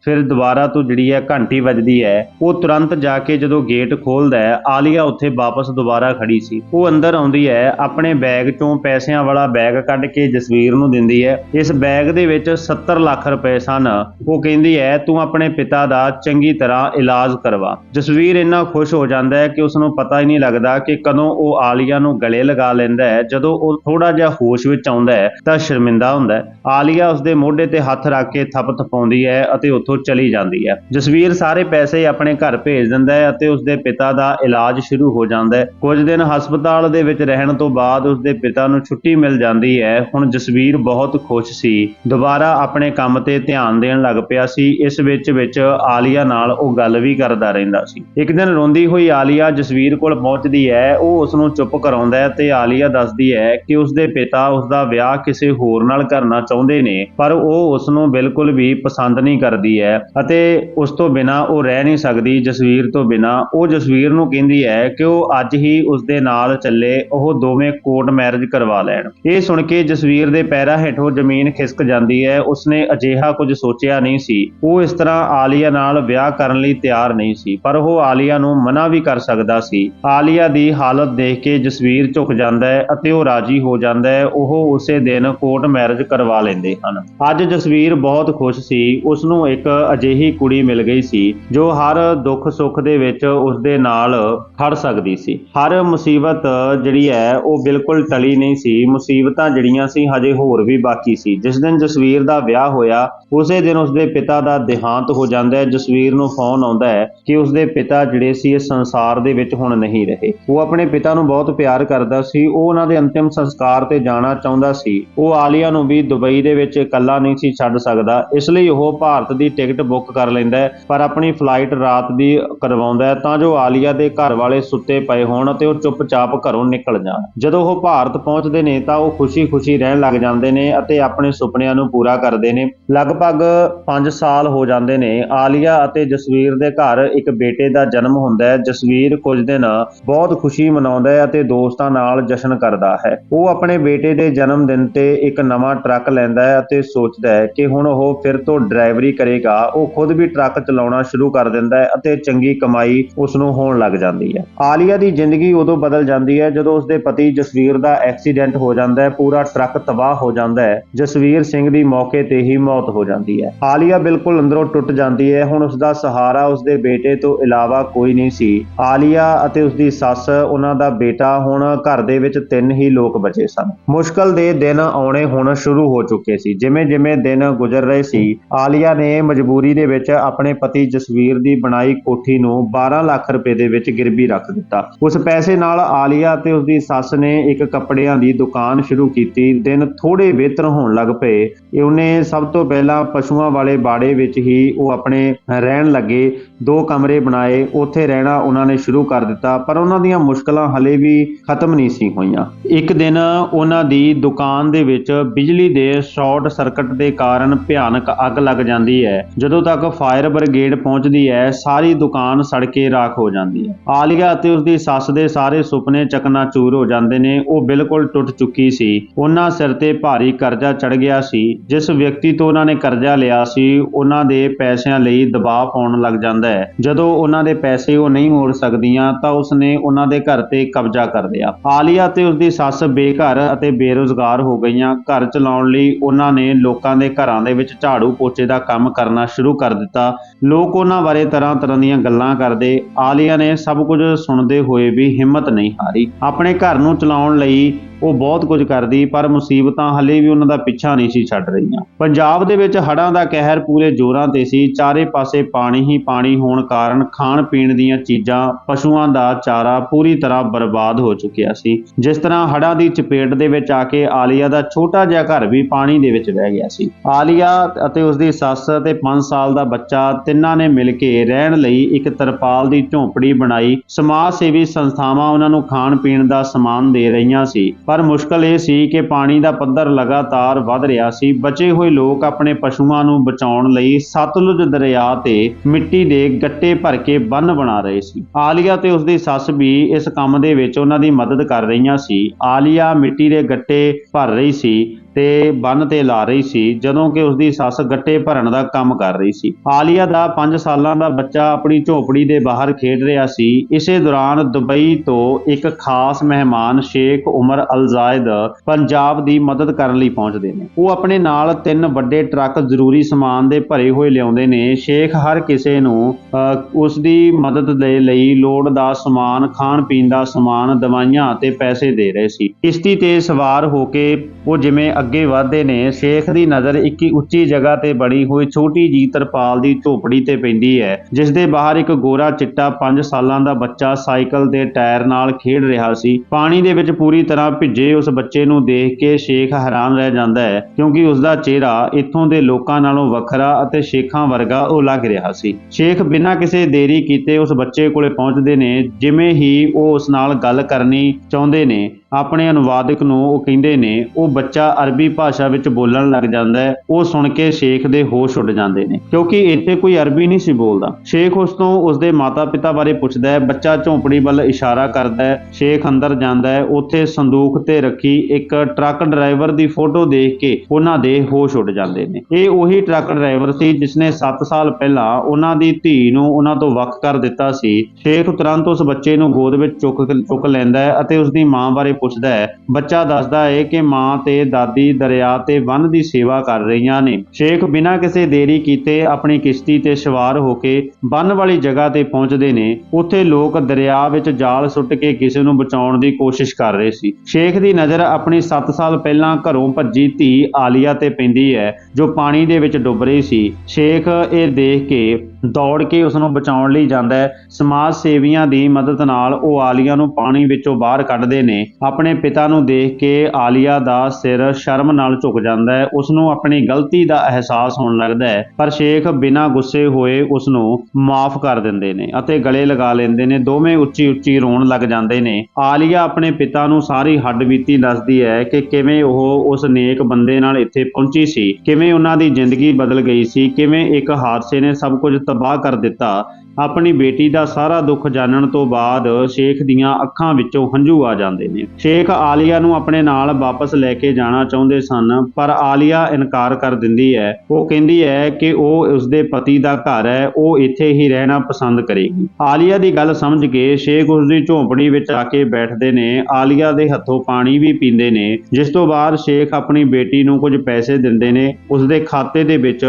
ਫਿਰ ਦੁਬਾਰਾ ਤੋਂ ਜਿਹੜੀ ਹੈ ਘੰਟੀ ਵੱਜਦੀ ਹੈ, ਉਹ ਤੁਰੰਤ ਜਾ ਕੇ ਜਦੋਂ ਗੇਟ ਖੋਲਦਾ ਹੈ, ਆਲੀਆ ਉੱਥੇ ਵਾਪਸ ਦੁਬਾਰਾ ਖੜੀ ਸੀ। ਉਹ ਅੰਦਰ ਆਉਂਦੀ ਹੈ, ਆਪਣੇ ਬੈਗ ਚੋਂ ਪੈਸਿਆਂ ਵਾਲਾ ਬੈਗ ਕੱਢ ਕੇ ਜਸਵੀਰ ਨੂੰ ਦਿੰਦੀ ਹੈ। ਇਸ ਬੈਗ ਦੇ ਵਿੱਚ 70 ਲੱਖ ਰੁਪਏ ਸਨ। ਉਹ ਕਹਿੰਦੀ ਹੈ, ਤੂੰ ਆਪਣੇ ਪਿਤਾ ਦਾ ਚੰਗੀ ਤਰ੍ਹਾਂ ਇਲਾਜ ਕਰਵਾ। ਜਸਵੀਰ ਇੰਨਾ ਖੁਸ਼ ਹੋ ਜਾਂਦਾ ਹੈ ਕਿ ਉਸ ਨੂੰ ਪਤਾ ਹੀ ਨਹੀਂ ਲੱਗਦਾ ਕਿ ਕਦੋਂ ਉਹ ਆਲੀਆ ਨੂੰ ਗਲੇ ਲਗਾ ਲੈਂਦਾ ਹੈ। ਜਦੋਂ ਉਹ ਥੋੜਾ ਜਿਹਾ ਹੋਸ਼ ਵਿੱਚ ਆਉਂਦਾ ਹੈ, ਤਾਂ ਸ਼ਰਮਿੰਦਾ ਹੁੰਦਾ ਹੈ। ਆਲੀਆ ਉਸਦੇ ਮੋਢੇ ਤੇ ਹੱਥ ਰੱਖ ਕੇ ਥਪ ਥਪਾਉਂਦੀ ਹੈ ਅਤੇ ਉੱਥੋਂ ਚਲੀ ਜਾਂਦੀ ਹੈ। ਜਸਵੀਰ ਸਾਰੇ ਪੈਸੇ ਆਪਣੇ ਘਰ ਭੇਜ ਦਿੰਦਾ ਹੈ ਅਤੇ ਉਸਦੇ ਪਿਤਾ ਦਾ ਇਲਾਜ ਸ਼ੁਰੂ ਹੋ ਜਾਂਦਾ ਹੈ। ਕੁਝ ਦਿਨ ਹਸਪਤਾਲ ਦੇ ਵਿੱਚ ਰਹਿਣ ਤੋਂ ਬਾਅਦ ਉਸਦੇ ਪਿਤਾ ਨੂੰ ਛੁੱਟੀ ਮਿਲ ਜਾਂਦੀ ਹੈ। ਹੁਣ ਜਸਵੀਰ ਬਹੁਤ ਖੁਸ਼ ਸੀ। ਦੁਬਾਰਾ ਆਪਣੇ ਕੰਮ ਤੇ ਧਿਆਨ ਦੇਣ ਲੱਗ ਪਿਆ ਸੀ। ਇਸ ਵਿੱਚ ਵਿੱਚ ਆਲੀਆ ਨਾਲ ਉਹ ਗੱਲ ਵੀ ਕਰਦਾ ਰਹਿੰਦਾ ਸੀ। ਇੱਕ ਦਿਨ ਰੋਂਦੀ ਹੋਈ ਆਲੀਆ ਜਸਵੀਰ ਕੋਲ ਪਹੁੰਚਦੀ ਹੈ। ਉਹ ਉਸ ਨੂੰ ਚੁੱਪ ਕਰਾਉਂਦਾ ਹੈ ਤੇ ਆਲੀਆ ਦੱਸਦੀ ਹੈ ਕਿ ਉਸਦੇ ਪਿਤਾ ਉਸਦਾ ਵਿਆਹ ਕਿਸੇ ਹੋਰ ਨਾਲ ਕਰਨਾ ਚਾਹੁੰਦੇ ਨੇ, ਪਰ ਉਹ ਉਸ ਨੂੰ ਬਿਲਕੁਲ ਵੀ ਪਸੰਦ ਨਹੀਂ ਕਰਦੀ ਹੈ ਅਤੇ ਉਸ ਤੋਂ ਬਿਨਾ ਉਹ ਰਹਿ ਨਹੀਂ ਸਕਦੀ, ਜਸਵੀਰ ਤੋਂ ਬਿਨਾ। ਉਹ ਜਸਵੀਰ ਨੂੰ ਕਹਿੰਦੀ ਹੈ ਕਿ ਉਹ ਅੱਜ ਹੀ ਉਸ ਦੇ ਨਾਲ ਚੱਲੇ, ਉਹ ਦੋਵੇਂ ਕੋਰਟ ਮੈਰਿਜ ਕਰਵਾ ਲੈਣ। ਇਹ ਸੁਣ ਕੇ ਜਸਵੀਰ ਦੇ ਪੈਰਾਂ ਹੇਠੋਂ ਜ਼ਮੀਨ ਖਿਸਕ ਜਾਂਦੀ ਹੈ। ਉਸਨੇ ਅਜਿਹਾ ਕੁਝ ਸੋਚਿਆ ਨਹੀਂ ਸੀ। ਉਹ ਇਸ ਤਰ੍ਹਾਂ ਆਲੀਆ ਨਾਲ ਵਿਆਹ ਕਰਨ ਲਈ ਤਿਆਰ ਨਹੀਂ ਸੀ, ਪਰ ਉਹ ਆਲੀਆ ਨੂੰ ਮਨਾ ਵੀ ਕਰ ਸਕਦਾ ਸੀ। ਆਲੀਆ ਦੀ ਹਾਲਤ ਦੇਖ ਕੇ ਜਸਵੀਰ ਝੁਕ ਜਾਂਦਾ ਹੈ ਅਤੇ ਉਹ ਰਾਜੀ ਹੋ ਜਾਂਦਾ ਹੈ। ਉਹ ਉਸੇ ਦਿਨ ਕੋਰਟ ਮੈਰਿਜ ਕਰਵਾ ਲੈਂਦੇ ਹਨ। ਅੱਜ ਜਸਵੀਰ ਬਹੁਤ ਖੁਸ਼ ਸੀ। ਉਸ ਨੂੰ ਇੱਕ ਅਜਿਹੀ ਕੁੜੀ ਮਿਲ ਗਈ ਸੀ ਜੋ ਹਰ ਦੁੱਖ ਸੁੱਖ ਦੇ ਵਿੱਚ ਉਸ ਦੇ ਨਾਲ ਖੜ ਸਕਦੀ ਸੀ। ਹਰ ਮੁਸੀਬਤ ਜਿਹੜੀ ਹੈ, ਉਹ ਬਿਲਕੁਲ ਟਲੀ ਨਹੀਂ ਸੀ। ਮੁਸੀਬਤਾਂ ਜਿਹੜੀਆਂ ਸੀ, ਹਜੇ ਹੋਰ ਵੀ ਬਾਕੀ ਸੀ। ਜਿਸ ਦਿਨ ਜਸਵੀਰ ਦਾ ਵਿਆਹ ਹੋਇਆ, ਉਸੇ ਦਿਨ ਉਸਦੇ ਪਿਤਾ ਦਾ ਦੇਹਾਂਤ ਹੋ ਜਾਂਦਾ ਹੈ। ਜਸਵੀਰ ਨੂੰ ਫੋਨ ਆਉਂਦਾ ਹੈ ਕਿ ਉਸਦੇ ਪਿਤਾ ਜਿਹੜੇ ਸੀ, ਇਸ ਸੰਸਾਰ ਦੇ ਵਿੱਚ ਹੁਣ ਨਹੀਂ ਰਹੇ। ਉਹ ਆਪਣੇ ਪਿਤਾ ਨੂੰ ਬਹੁਤ ਪਿਆਰ ਕਰਦਾ ਸੀ। ਉਹ ਉਹਨਾਂ ਦੇ ਅੰਤਿਮ ਸੰਸਕਾਰ ਤੇ ਜਾਣਾ ਚਾਹੁੰਦਾ ਸੀ। ਉਹ ਆਲੀਆ ਨੂੰ ਵੀ ਦੁਬਈ ਦੇ ਵਿੱਚ ਇਕੱਲਾ ਨਹੀਂ ਸੀ ਛੱਡ ਸਕਦਾ। ਇਸ ਲਈ ਉਹ ਭਾਰਤ ਦੀ ਟਿਕਟ ਬੁੱਕ ਕਰ ਲੈਂਦਾ ਹੈ, ਪਰ ਆਪਣੀ ਫਲਾਈਟ ਰਾਤ ਦੀ ਕਰਵਾਉਂਦਾ ਹੈ ਤਾਂ ਜੋ ਆਲੀਆ ਦੇ ਘਰ ਵਾਲੇ ਸੁੱਤੇ ਪਏ ਹੋਣ ਅਤੇ ਉਹ ਚੁੱਪਚਾਪ ਘਰੋਂ ਨਿਕਲ ਜਾਣ। ਜਦੋਂ ਉਹ ਭਾਰਤ ਪਹੁੰਚਦੇ ਨੇ ਤਾਂ ਉਹ ਖੁਸ਼ੀ-ਖੁਸ਼ੀ ਰਹਿਣ ਲੱਗ ਜਾਂਦੇ ਨੇ ਅਤੇ ਆਪਣੇ ਸੁਪਨਿਆਂ ਨੂੰ ਪੂਰਾ ਕਰਦੇ ਨੇ। ਲਗਭਗ 5 ਸਾਲ ਹੋ ਜਾਂਦੇ ਨੇ, ਆਲੀਆ ਅਤੇ ਜਸਵੀਰ ਦੇ ਘਰ ਇੱਕ ਬੇਟੇ ਦਾ ਜਨਮ ਹੁੰਦਾ ਹੈ। ਜਸਵੀਰ ਕੁਝ ਦਿਨ ਬਹੁਤ ਖੁਸ਼ੀ ਮਨਾਉਂਦਾ ਹੈ ਅਤੇ ਦੋਸਤਾਂ ਨਾਲ ਜਸ਼ਨ ਕਰਦਾ ਹੈ। ਉਹ ਆਪਣੇ ਬੇਟੇ ਦੇ ਜਨਮ ਦਿਨ ਤੇ ਇੱਕ ਨਵਾਂ ਟਰੱਕ ਲੈਂਦਾ ਹੈ ਅਤੇ ਸੋਚਦਾ ਹੈ ਕਿ ਹੁਣ ਉਹ ਫਿਰ ਤੋਂ ਡਰਾਈਵਰੀ ਕਰੇਗਾ। ਉਹ ਖੁਦ ਵੀ ਟਰੱਕ ਚਲਾਉਣਾ ਸ਼ੁਰੂ ਕਰ ਦਿੰਦਾ ਹੈ ਅਤੇ ਚੰਗੀ ਕਮਾਈ ਉਸ ਨੂੰ ਹੋਣ ਲੱਗ ਜਾਂਦੀ ਹੈ। ਆਲੀਆ ਦੀ ਜ਼ਿੰਦਗੀ ਉਦੋਂ ਬਦਲ ਜਾਂਦੀ ਹੈ ਜਦੋਂ ਉਸਦੇ ਪਤੀ ਜਸਵੀਰ ਦਾ ਐਕਸੀਡੈਂਟ ਹੋ ਜਾਂਦਾ ਹੈ, ਪੂਰਾ ਟਰੱਕ ਤਬਾਹ ਹੋ ਜਾਂਦਾ ਹੈ, ਜਸਵੀਰ ਸਿੰਘ ਦੀ ਮੌਕੇ ਤੇ ਹੀ ਮੌਤ ਹੋ ਜਾਂਦੀ ਹੈ। ਆਲੀਆ ਬਿਲਕੁਲ ਅੰਦਰੋਂ ਟੁੱਟ ਜਾਂਦੀ ਹੈ, ਹੁਣ ਉਸਦਾ ਸਹਾਰਾ ਉਸਦੇ ਬੇਟੇ ਤੋਂ ਇਲਾਵਾ ਕੋਈ ਨਹੀਂ ਸੀ। ਆਲੀਆ ਅਤੇ ਉਸਦੀ ਸੱਸ, ਉਹਨਾਂ ਦਾ ਬੇਟਾ ਹੁਣ ਘਰ ਦੇ ਵਿੱਚ ਤਿੰਨ ਹੀ ਲੋਕ ਬਚੇ ਸਨ। ਮੁਸ਼ਕਲ ਦੇ ਦਿਨ ਆਉਣੇ ਹੁਣ ਸ਼ੁਰੂ ਹੋ ਚੁੱਕੇ ਸੀ। ਜਿਵੇਂ ਜਿਵੇਂ ਦਿਨ ਗੁਜ਼ਰ ਰਹੇ ਸੀ, ਆਲੀਆ ਨੇ ਮਜਬੂਰੀ ਦੇ ਵਿੱਚ ਆਪਣੇ ਪਤੀ ਜਸਵੀਰ ਦੀ ਬਣਾਈ ਕੋਠੀ ਨੂੰ 12 ਲੱਖ ਰੁਪਏ ਦੇ ਵਿੱਚ ਗਿਰਵੀ ਰੱਖ ਦਿੱਤਾ। ਉਸ ਪੈਸੇ ਨਾਲ ਆਲੀਆ ਤੇ ਉਸਦੀ ਸੱਸ ਨੇ ਇੱਕ ਕੱਪੜਿਆਂ ਦੀ ਦੁਕਾਨ ਸ਼ੁਰੂ ਕੀਤੀ। ਦਿਨ ਥੋੜੇ ਬਿਹਤਰ ਹੋਣ ਲੱਗ ਪਏ। ਇਹ ਉਹਨੇ ਸਭ ਤੋਂ ਪਹਿਲਾਂ ਪਸ਼ੂਆਂ ਵਾਲੇ ਬਾੜੇ ਵਿੱਚ ਹੀ ਉਹ ਆਪਣੇ ਰਹਿਣ ਲੱਗੇ। ਦੋ ਕਮਰੇ ਬਣਾਏ। ਉੱਥੇ ਰਹਿਣਾ ਉਹਨਾਂ ਨੇ ਸ਼ੁਰੂ ਕਰ ਦਿੱਤਾ, ਪਰ ਉਹਨਾਂ ਦੀਆਂ ਮੁਸ਼ਕਲਾਂ ਹਲੇ ਵੀ ਖਤਮ ਨਹੀਂ ਸੀ ਹੋਈਆਂ। ਇੱਕ ਦਿਨ ਉਹਨਾਂ ਦੀ ਦੁਕਾਨ ਦੇ ਵਿੱਚ ਬਿਜਲੀ ਦੇ ਸ਼ਾਰਟ ਸਰਕਟ ਦੇ ਕਾਰਨ ਭਿਆਨਕ ਅੱਗ ਲੱਗ ਜਾਂਦੀ ਹੈ। ਜਦੋਂ ਤੱਕ ਫਾਇਰ ਬ੍ਰਿਗੇਡ ਪਹੁੰਚਦੀ ਹੈ, ਸਾਰੀ ਦੁਕਾਨ ਸੜ ਕੇ ਰਾਖ ਹੋ ਜਾਂਦੀ ਹੈ। ਆਲੀਆ ਅਤੇ ਉਸਦੀ ਸੱਸ ਦੇ ਸਾਰੇ ਸੁਪਨੇ ਚਕਨਾਚੂਰ ਹੋ ਜਾਂਦੇ ਨੇ। ਉਹ ਬਿਲਕੁਲ ਟੁੱਟ ਚੁੱਕੀ ਸੀ। ਉਹਨਾਂ ਸਿਰ ਤੇ ਭਾਰੀ ਕਰਜ਼ਾ ਚੜ ਗਿਆ ਸੀ। ਜਿਸ ਵਿਅਕਤੀ ਤੋਂ ਉਹਨਾਂ ਨੇ ਕਰਜ਼ਾ ਲਿਆ ਸੀ, ਉਹਨਾਂ ਦੇ ਪੈਸਿਆਂ ਲਈ ਦਬਾਅ ਪਾਉਣ ਲੱਗ ਜਾਂਦਾ ਹੈ। ਜਦੋਂ ਉਹਨਾਂ ਦੇ ਪੈਸੇ ਉਹ ਨਹੀਂ ਮੋੜ ਸਕਦੀਆਂ, ਤਾਂ ਉਸਨੇ ਉਹਨਾਂ ਦੇ ਘਰ ਤੇ ਕਬਜ਼ਾ ਕਰ ਲਿਆ। ਆਲੀਆ ਤੇ ਉਸਦੀ ਸੱਸ ਬੇਘਰ ਅਤੇ ਬੇਰੁਜ਼ਗਾਰ ਹੋ ਗਈਆਂ। ਘਰ ਚਲਾਉਣ ਲਈ ਉਹਨਾਂ ਨੇ ਲੋਕਾਂ ਦੇ ਘਰਾਂ ਦੇ ਵਿੱਚ ਝਾੜੂ ਪੋਚੇ ਦਾ ਕੰਮ ਕਰਨਾ ਸ਼ੁਰੂ ਕਰ ਦਿੱਤਾ। ਲੋਕ ਉਹਨਾਂ ਬਾਰੇ ਤਰ੍ਹਾਂ ਤਰ੍ਹਾਂ ਦੀਆਂ ਗੱਲਾਂ ਕਰਦੇ। ਆਲੀਆ ਨੇ ਸਭ ਕੁਝ ਸੁਣਦੇ ਹੋਏ ਵੀ ਹਿੰਮਤ ਨਹੀਂ ਹਾਰੀ। ਆਪਣੇ ਘਰ ਨੂੰ ਚਲਾਉਣ ਲਈ ਉਹ ਬਹੁਤ ਕੁਝ ਕਰਦੀ, ਪਰ ਮੁਸੀਬਤਾਂ ਹਲੇ ਵੀ ਉਹਨਾਂ ਦਾ ਪਿੱਛਾ ਨਹੀਂ ਸੀ ਛੱਡ ਰਹੀਆਂ। ਪੰਜਾਬ ਦੇ ਵਿੱਚ ਹੜ੍ਹਾਂ ਦਾ ਕਹਿਰ ਪੂਰੇ ਜ਼ੋਰਾਂ ਤੇ ਸੀ। ਚਾਰੇ ਪਾਸੇ ਪਾਣੀ ਹੀ ਪਾਣੀ ਹੋਣ ਕਾਰਨ ਖਾਣ ਪੀਣ ਦੀਆਂ ਚੀਜ਼ਾਂ, ਪਸ਼ੂਆਂ ਦਾ ਚਾਰਾ ਪੂਰੀ ਤਰ੍ਹਾਂ ਬਰਬਾਦ ਹੋ ਚੁੱਕਿਆ ਸੀ। ਜਿਸ ਤਰ੍ਹਾਂ ਹੜ੍ਹਾਂ ਦੀ ਚਪੇਟ ਦੇ ਵਿੱਚ ਆ ਕੇ ਆਲੀਆ ਦਾ ਛੋਟਾ ਜਿਹਾ ਘਰ ਵੀ ਪਾਣੀ ਦੇ ਵਿੱਚ ਵਹਿ ਗਿਆ ਸੀ। ਆਲੀਆ ਅਤੇ ਉਸਦੀ ਸੱਸ ਤੇ 5 ਸਾਲ ਦਾ ਬੱਚਾ ਤਿੰਨਾਂ ਨੇ ਮਿਲ ਕੇ ਰਹਿਣ ਲਈ ਇੱਕ ਤਰਪਾਲ ਦੀ ਝੌਂਪੜੀ ਬਣਾਈ। ਸਮਾਜ ਸੇਵੀ ਸੰਸਥਾਵਾਂ ਉਹਨਾਂ ਨੂੰ ਖਾਣ ਪੀਣ ਦਾ ਸਮਾਨ ਦੇ ਰਹੀਆਂ ਸੀ। ਪਰ ਮੁਸ਼ਕਲ ਇਹ ਸੀ ਕਿ ਪਾਣੀ ਦਾ ਪੱਧਰ ਲਗਾਤਾਰ ਵੱਧ ਰਿਹਾ ਸੀ। ਬਚੇ ਹੋਏ ਲੋਕ ਆਪਣੇ ਪਸ਼ੂਆਂ ਨੂੰ ਬਚਾਉਣ ਲਈ ਸਤਲੁਜ ਦਰਿਆ ਤੇ ਮਿੱਟੀ ਦੇ ਗੱਟੇ ਭਰ ਕੇ ਬੰਨ ਬਣਾ ਰਹੇ ਸੀ। ਆਲੀਆ ਤੇ ਉਸਦੀ ਸੱਸ ਵੀ ਇਸ ਕੰਮ ਦੇ ਵਿੱਚ ਉਹਨਾਂ ਦੀ ਮਦਦ ਕਰ ਰਹੀਆਂ ਸੀ। ਆਲੀਆ ਮਿੱਟੀ ਦੇ ਗੱਟੇ ਭਰ ਰਹੀ ਸੀ। ਤੇ ਬੰਨ ਤੇ ਲਾ ਰਹੀ ਸੀ ਜਦੋਂ ਕਿ ਉਸਦੀ ਸੱਸ ਗੱਟੇ ਭਰਨ ਦਾ ਕੰਮ ਕਰ ਰਹੀ ਸੀ। ਆਲੀਆ ਦਾ 5 ਸਾਲਾਂ ਦਾ ਬੱਚਾ ਆਪਣੀ ਝੋਪੜੀ ਦੇ ਬਾਹਰ ਖੇਡ ਰਿਹਾ ਸੀ। ਇਸੇ ਦੌਰਾਨ ਦੁਬਈ ਤੋਂ ਇੱਕ ਖਾਸ ਮਹਿਮਾਨ ਸ਼ੇਖ ਉਮਰ ਅਲਜ਼ਾਇਦ ਪੰਜਾਬ ਦੀ ਮਦਦ ਕਰਨ ਲਈ ਪਹੁੰਚਦੇ ਨੇ। ਉਹ ਆਪਣੇ ਨਾਲ ਤਿੰਨ ਵੱਡੇ ਟਰੱਕ ਜ਼ਰੂਰੀ ਸਮਾਨ ਦੇ ਭਰੇ ਹੋਏ ਲਿਆਉਂਦੇ ਨੇ। ਸ਼ੇਖ ਹਰ ਕਿਸੇ ਨੂੰ ਅ, ਉਸ ਦੀ ਮਦਦ ਦੇ ਲਈ ਲੋੜ ਦਾ ਸਮਾਨ ਖਾਣ ਪੀਣ ਦਾ ਸਮਾਨ ਦਵਾਈਆਂ ਅਤੇ ਪੈਸੇ ਦੇ ਰਹੇ ਸੀ। ਕਿਸ਼ਤੀ ਤੇ ਸਵਾਰ ਹੋ ਕੇ ਉਹ ਜਿਵੇਂ ਅੱਗੇ ਵਧਦੇ ਨੇ। ਸ਼ੇਖ ਦੀ ਨਜ਼ਰ ਇੱਕ ਉੱਚੀ ਜਗ੍ਹਾ ਤੇ ਬਣੀ ਹੋਈ ਛੋਟੀ ਜੀ ਤਰਪਾਲ ਦੀ ਝੋਪੜੀ ਤੇ ਪੈਂਦੀ ਹੈ ਜਿਸ ਦੇ ਬਾਹਰ ਇੱਕ ਗੋਰਾ ਚਿੱਟਾ 5 ਸਾਲਾਂ ਦਾ ਬੱਚਾ ਸਾਈਕਲ ਦੇ ਟਾਇਰ ਨਾਲ ਖੇਡ ਰਿਹਾ ਸੀ। ਪਾਣੀ ਦੇ ਵਿੱਚ ਪੂਰੀ ਤਰ੍ਹਾਂ ਭਿੱਜੇ ਉਸ ਬੱਚੇ ਨੂੰ ਦੇਖ ਕੇ ਸ਼ੇਖ ਹੈਰਾਨ ਰਹਿ ਜਾਂਦਾ ਹੈ, ਕਿਉਂਕਿ ਉਸ ਦਾ ਚਿਹਰਾ ਇੱਥੋਂ ਦੇ ਲੋਕਾਂ ਨਾਲੋਂ ਵੱਖਰਾ ਅਤੇ ਸ਼ੇਖਾਂ ਵਰਗਾ ਉਹ ਲੱਗ ਰਿਹਾ ਸੀ। ਸ਼ੇਖ ਬਿਨਾਂ ਕਿਸੇ ਦੇਰੀ ਕੀਤੇ ਉਸ ਬੱਚੇ ਕੋਲੇ ਪਹੁੰਚਦੇ ਨੇ, ਜਿਵੇਂ ਹੀ ਉਹ ਉਸ ਨਾਲ ਗੱਲ ਕਰਨੀ ਚਾਹੁੰਦੇ ਨੇ। ਆਪਣੇ ਅਨੁਵਾਦਕ ਨੂੰ ਉਹ ਕਹਿੰਦੇ ਨੇ, ਉਹ ਬੱਚਾ ਅਰਬੀ ਭਾਸ਼ਾ ਵਿੱਚ ਬੋਲਣ ਲੱਗ ਜਾਂਦਾ ਹੈ, ਉਹ ਸੁਣ ਕੇ ਸ਼ੇਖ ਦੇ ਹੋਸ਼ ਉੱਡ ਜਾਂਦੇ ਨੇ, ਕਿਉਂਕਿ ਇੱਥੇ ਕੋਈ ਅਰਬੀ ਨਹੀਂ ਸੀ ਬੋਲਦਾ। ਸ਼ੇਖ ਉਸ ਤੋਂ ਉਸਦੇ ਮਾਤਾ-ਪਿਤਾ ਬਾਰੇ ਪੁੱਛਦਾ ਹੈ, ਬੱਚਾ ਝੌਂਪੜੀ ਵੱਲ ਇਸ਼ਾਰਾ ਕਰਦਾ ਹੈ, ਸ਼ੇਖ ਅੰਦਰ ਜਾਂਦਾ ਹੈ, ਉੱਥੇ ਸੰਦੂਕ ਤੇ ਰੱਖੀ ਇੱਕ ਟਰੱਕ ਡਰਾਈਵਰ ਦੀ ਫੋਟੋ ਦੇਖ ਕੇ ਉਹਨਾਂ ਦੇ ਹੋਸ਼ ਉੱਡ ਜਾਂਦੇ ਨੇ। ਇਹ ਉਹੀ ਟਰੱਕ ਡਰਾਈਵਰ ਸੀ ਜਿਸਨੇ 7 ਸਾਲ ਪਹਿਲਾਂ ਉਹਨਾਂ ਦੀ ਧੀ ਨੂੰ ਉਹਨਾਂ ਤੋਂ ਵੱਖ ਕਰ ਦਿੱਤਾ ਸੀ। ਸ਼ੇਖ ਤੁਰੰਤ ਉਸ ਬੱਚੇ ਨੂੰ ਗੋਦ ਵਿੱਚ ਚੁੱਕ ਚੁੱਕ ਲੈਂਦਾ ਹੈ ਅਤੇ ਉਸ ਦੀ ਮਾਂ ਬਾਰੇ ਪੁੱਛਦਾ ਹੈ, ਬੱਚਾ ਦੱਸਦਾ ਹੈ ਕਿ ਮਾਂ ਤੇ ਦਾਦੀ ਦਰਿਆ ਤੇ ਬੰਨ ਦੀ ਸੇਵਾ ਕਰ ਰਹੀਆਂ ਨੇ। ਸ਼ੇਖ ਬਿਨਾਂ ਕਿਸੇ ਦੇਰੀ ਕੀਤੇ ਆਪਣੀ ਕਿਸ਼ਤੀ ਤੇ ਸਵਾਰ ਹੋ ਕੇ ਬੰਨ ਵਾਲੀ ਜਗ੍ਹਾ ਤੇ ਪਹੁੰਚਦੇ ਨੇ। ਉੱਥੇ ਲੋਕ ਦਰਿਆ ਵਿੱਚ ਜਾਲ ਸੁੱਟ ਕੇ ਕਿਸੇ ਨੂੰ ਬਚਾਉਣ ਦੀ ਕੋਸ਼ਿਸ਼ ਕਰ ਰਹੇ ਸੀ। ਸ਼ੇਖ ਦੀ ਨਜ਼ਰ ਆਪਣੀ 7 ਸਾਲ ਪਹਿਲਾਂ ਘਰੋਂ ਭੱਜੀ ਧੀ ਆਲੀਆ ਤੇ ਪੈਂਦੀ ਹੈ, ਜੋ ਪਾਣੀ ਦੇ ਵਿੱਚ ਡੁੱਬ ਰਹੀ ਸੀ। ਸ਼ੇਖ ਇਹ ਦੇਖ ਕੇ ਦੌੜ ਕੇ ਉਸ ਨੂੰ ਬਚਾਉਣ ਲਈ ਜਾਂਦਾ ਹੈ। ਸਮਾਜ ਸੇਵੀਆਂ ਦੀ ਮਦਦ ਨਾਲ ਉਹ ਆਲੀਆ ਨੂੰ ਪਾਣੀ ਵਿੱਚੋਂ ਬਾਹਰ ਕੱਢਦੇ ਨੇ। ਆਪਣੇ ਪਿਤਾ ਨੂੰ ਦੇਖ ਕੇ ਆਲੀਆ ਦਾ ਸਿਰ ਸ਼ਰਮ ਨਾਲ ਝੁਕ ਜਾਂਦਾ ਹੈ। ਉਸ ਨੂੰ ਆਪਣੀ ਗਲਤੀ ਦਾ ਅਹਿਸਾਸ ਹੋਣ ਲੱਗਦਾ ਹੈ। ਪਰ ਸ਼ੇਖ ਬਿਨਾਂ ਗੁੱਸੇ ਹੋਏ ਉਸ ਨੂੰ ਮਾਫ ਕਰ ਦਿੰਦੇ ਨੇ ਅਤੇ ਗਲੇ ਲਗਾ ਲੈਂਦੇ ਨੇ। ਦੋਵੇਂ ਉੱਚੀ ਉੱਚੀ ਰੋਣ ਲੱਗ ਜਾਂਦੇ ਨੇ। ਆਲੀਆ ਆਪਣੇ ਪਿਤਾ ਨੂੰ ਸਾਰੀ ਹੱਡਬੀਤੀ ਦੱਸਦੀ ਹੈ ਕਿ ਕਿਵੇਂ ਉਹ ਉਸ ਨੇਕ ਬੰਦੇ ਨਾਲ ਇੱਥੇ ਪਹੁੰਚੀ ਸੀ। ਕਿਵੇਂ ਉਹਨਾਂ ਦੀ ਜ਼ਿੰਦਗੀ ਬਦਲ ਗਈ ਸੀ। ਕਿਵੇਂ ਇੱਕ ਹਾਦਸੇ ਨੇ ਸਭ ਕੁਝ ਤਬਾਹ ਕਰ ਦਿੱਤਾ। ਆਪਣੀ ਬੇਟੀ ਦਾ ਸਾਰਾ ਦੁੱਖ ਜਾਣਨ ਤੋਂ ਬਾਅਦ ਸ਼ੇਖ ਦੀਆਂ ਅੱਖਾਂ ਵਿੱਚੋਂ ਹੰਝੂ ਆ ਜਾਂਦੇ ਨੇ। ਸ਼ੇਖ ਆਲੀਆ ਨੂੰ ਆਪਣੇ ਨਾਲ ਵਾਪਸ ਲੈ ਕੇ ਜਾਣਾ ਚਾਹੁੰਦੇ ਸਨ, ਪਰ ਆਲੀਆ ਇਨਕਾਰ ਕਰ ਦਿੰਦੀ ਹੈ। ਉਹ ਕਹਿੰਦੀ ਹੈ ਕਿ ਉਹ ਉਸਦੇ ਪਤੀ ਦਾ ਘਰ ਹੈ, ਉਹ ਇੱਥੇ ਹੀ ਰਹਿਣਾ ਪਸੰਦ ਕਰੇਗੀ। ਆਲੀਆ ਦੀ ਗੱਲ ਸਮਝ ਕੇ ਸ਼ੇਖ ਉਸਦੀ ਝੌਂਪੜੀ ਵਿੱਚ ਆ ਕੇ ਬੈਠਦੇ ਨੇ। ਆਲੀਆ ਦੇ ਹੱਥੋਂ ਪਾਣੀ ਵੀ ਪੀਂਦੇ ਨੇ, ਜਿਸ ਤੋਂ ਬਾਅਦ ਸ਼ੇਖ ਆਪਣੀ ਬੇਟੀ ਨੂੰ ਕੁਝ ਪੈਸੇ ਦਿੰਦੇ ਨੇ। ਉਸਦੇ ਖਾਤੇ ਦੇ ਵਿੱਚ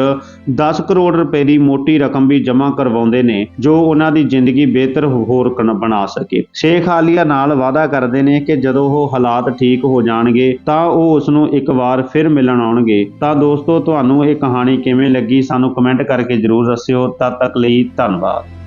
10 ਕਰੋੜ ਰੁਪਏ ਦੀ ਮੋਟੀ ਰਕਮ ਵੀ ਜਮ੍ਹਾਂ ਕਰਵਾਉਂਦੇ ਨੇ। ਜੋ ਉਹਨਾਂ ਦੀ ਜ਼ਿੰਦਗੀ ਬਿਹਤਰ ਹੋਰ ਕਨ- ਬਣਾ ਸਕੇ। ਸ਼ੇਖ ਆਲੀਆ ਨਾਲ ਵਾਅਦਾ ਕਰਦੇ ਨੇ ਕਿ ਜਦੋਂ ਉਹ ਹਾਲਾਤ ਠੀਕ ਹੋ ਜਾਣਗੇ, ਤਾਂ ਉਹ ਉਸ ਨੂੰ ਇੱਕ ਵਾਰ ਫਿਰ ਮਿਲਣ ਆਉਣਗੇ। ਤਾਂ ਦੋਸਤੋ, ਤੁਹਾਨੂੰ ਇਹ ਕਹਾਣੀ ਕਿਵੇਂ ਲੱਗੀ ਸਾਨੂੰ ਕਮੈਂਟ ਕਰਕੇ ਜਰੂਰ ਦੱਸਿਓ। ਤਦ ਤੱਕ ਲਈ ਧੰਨਵਾਦ।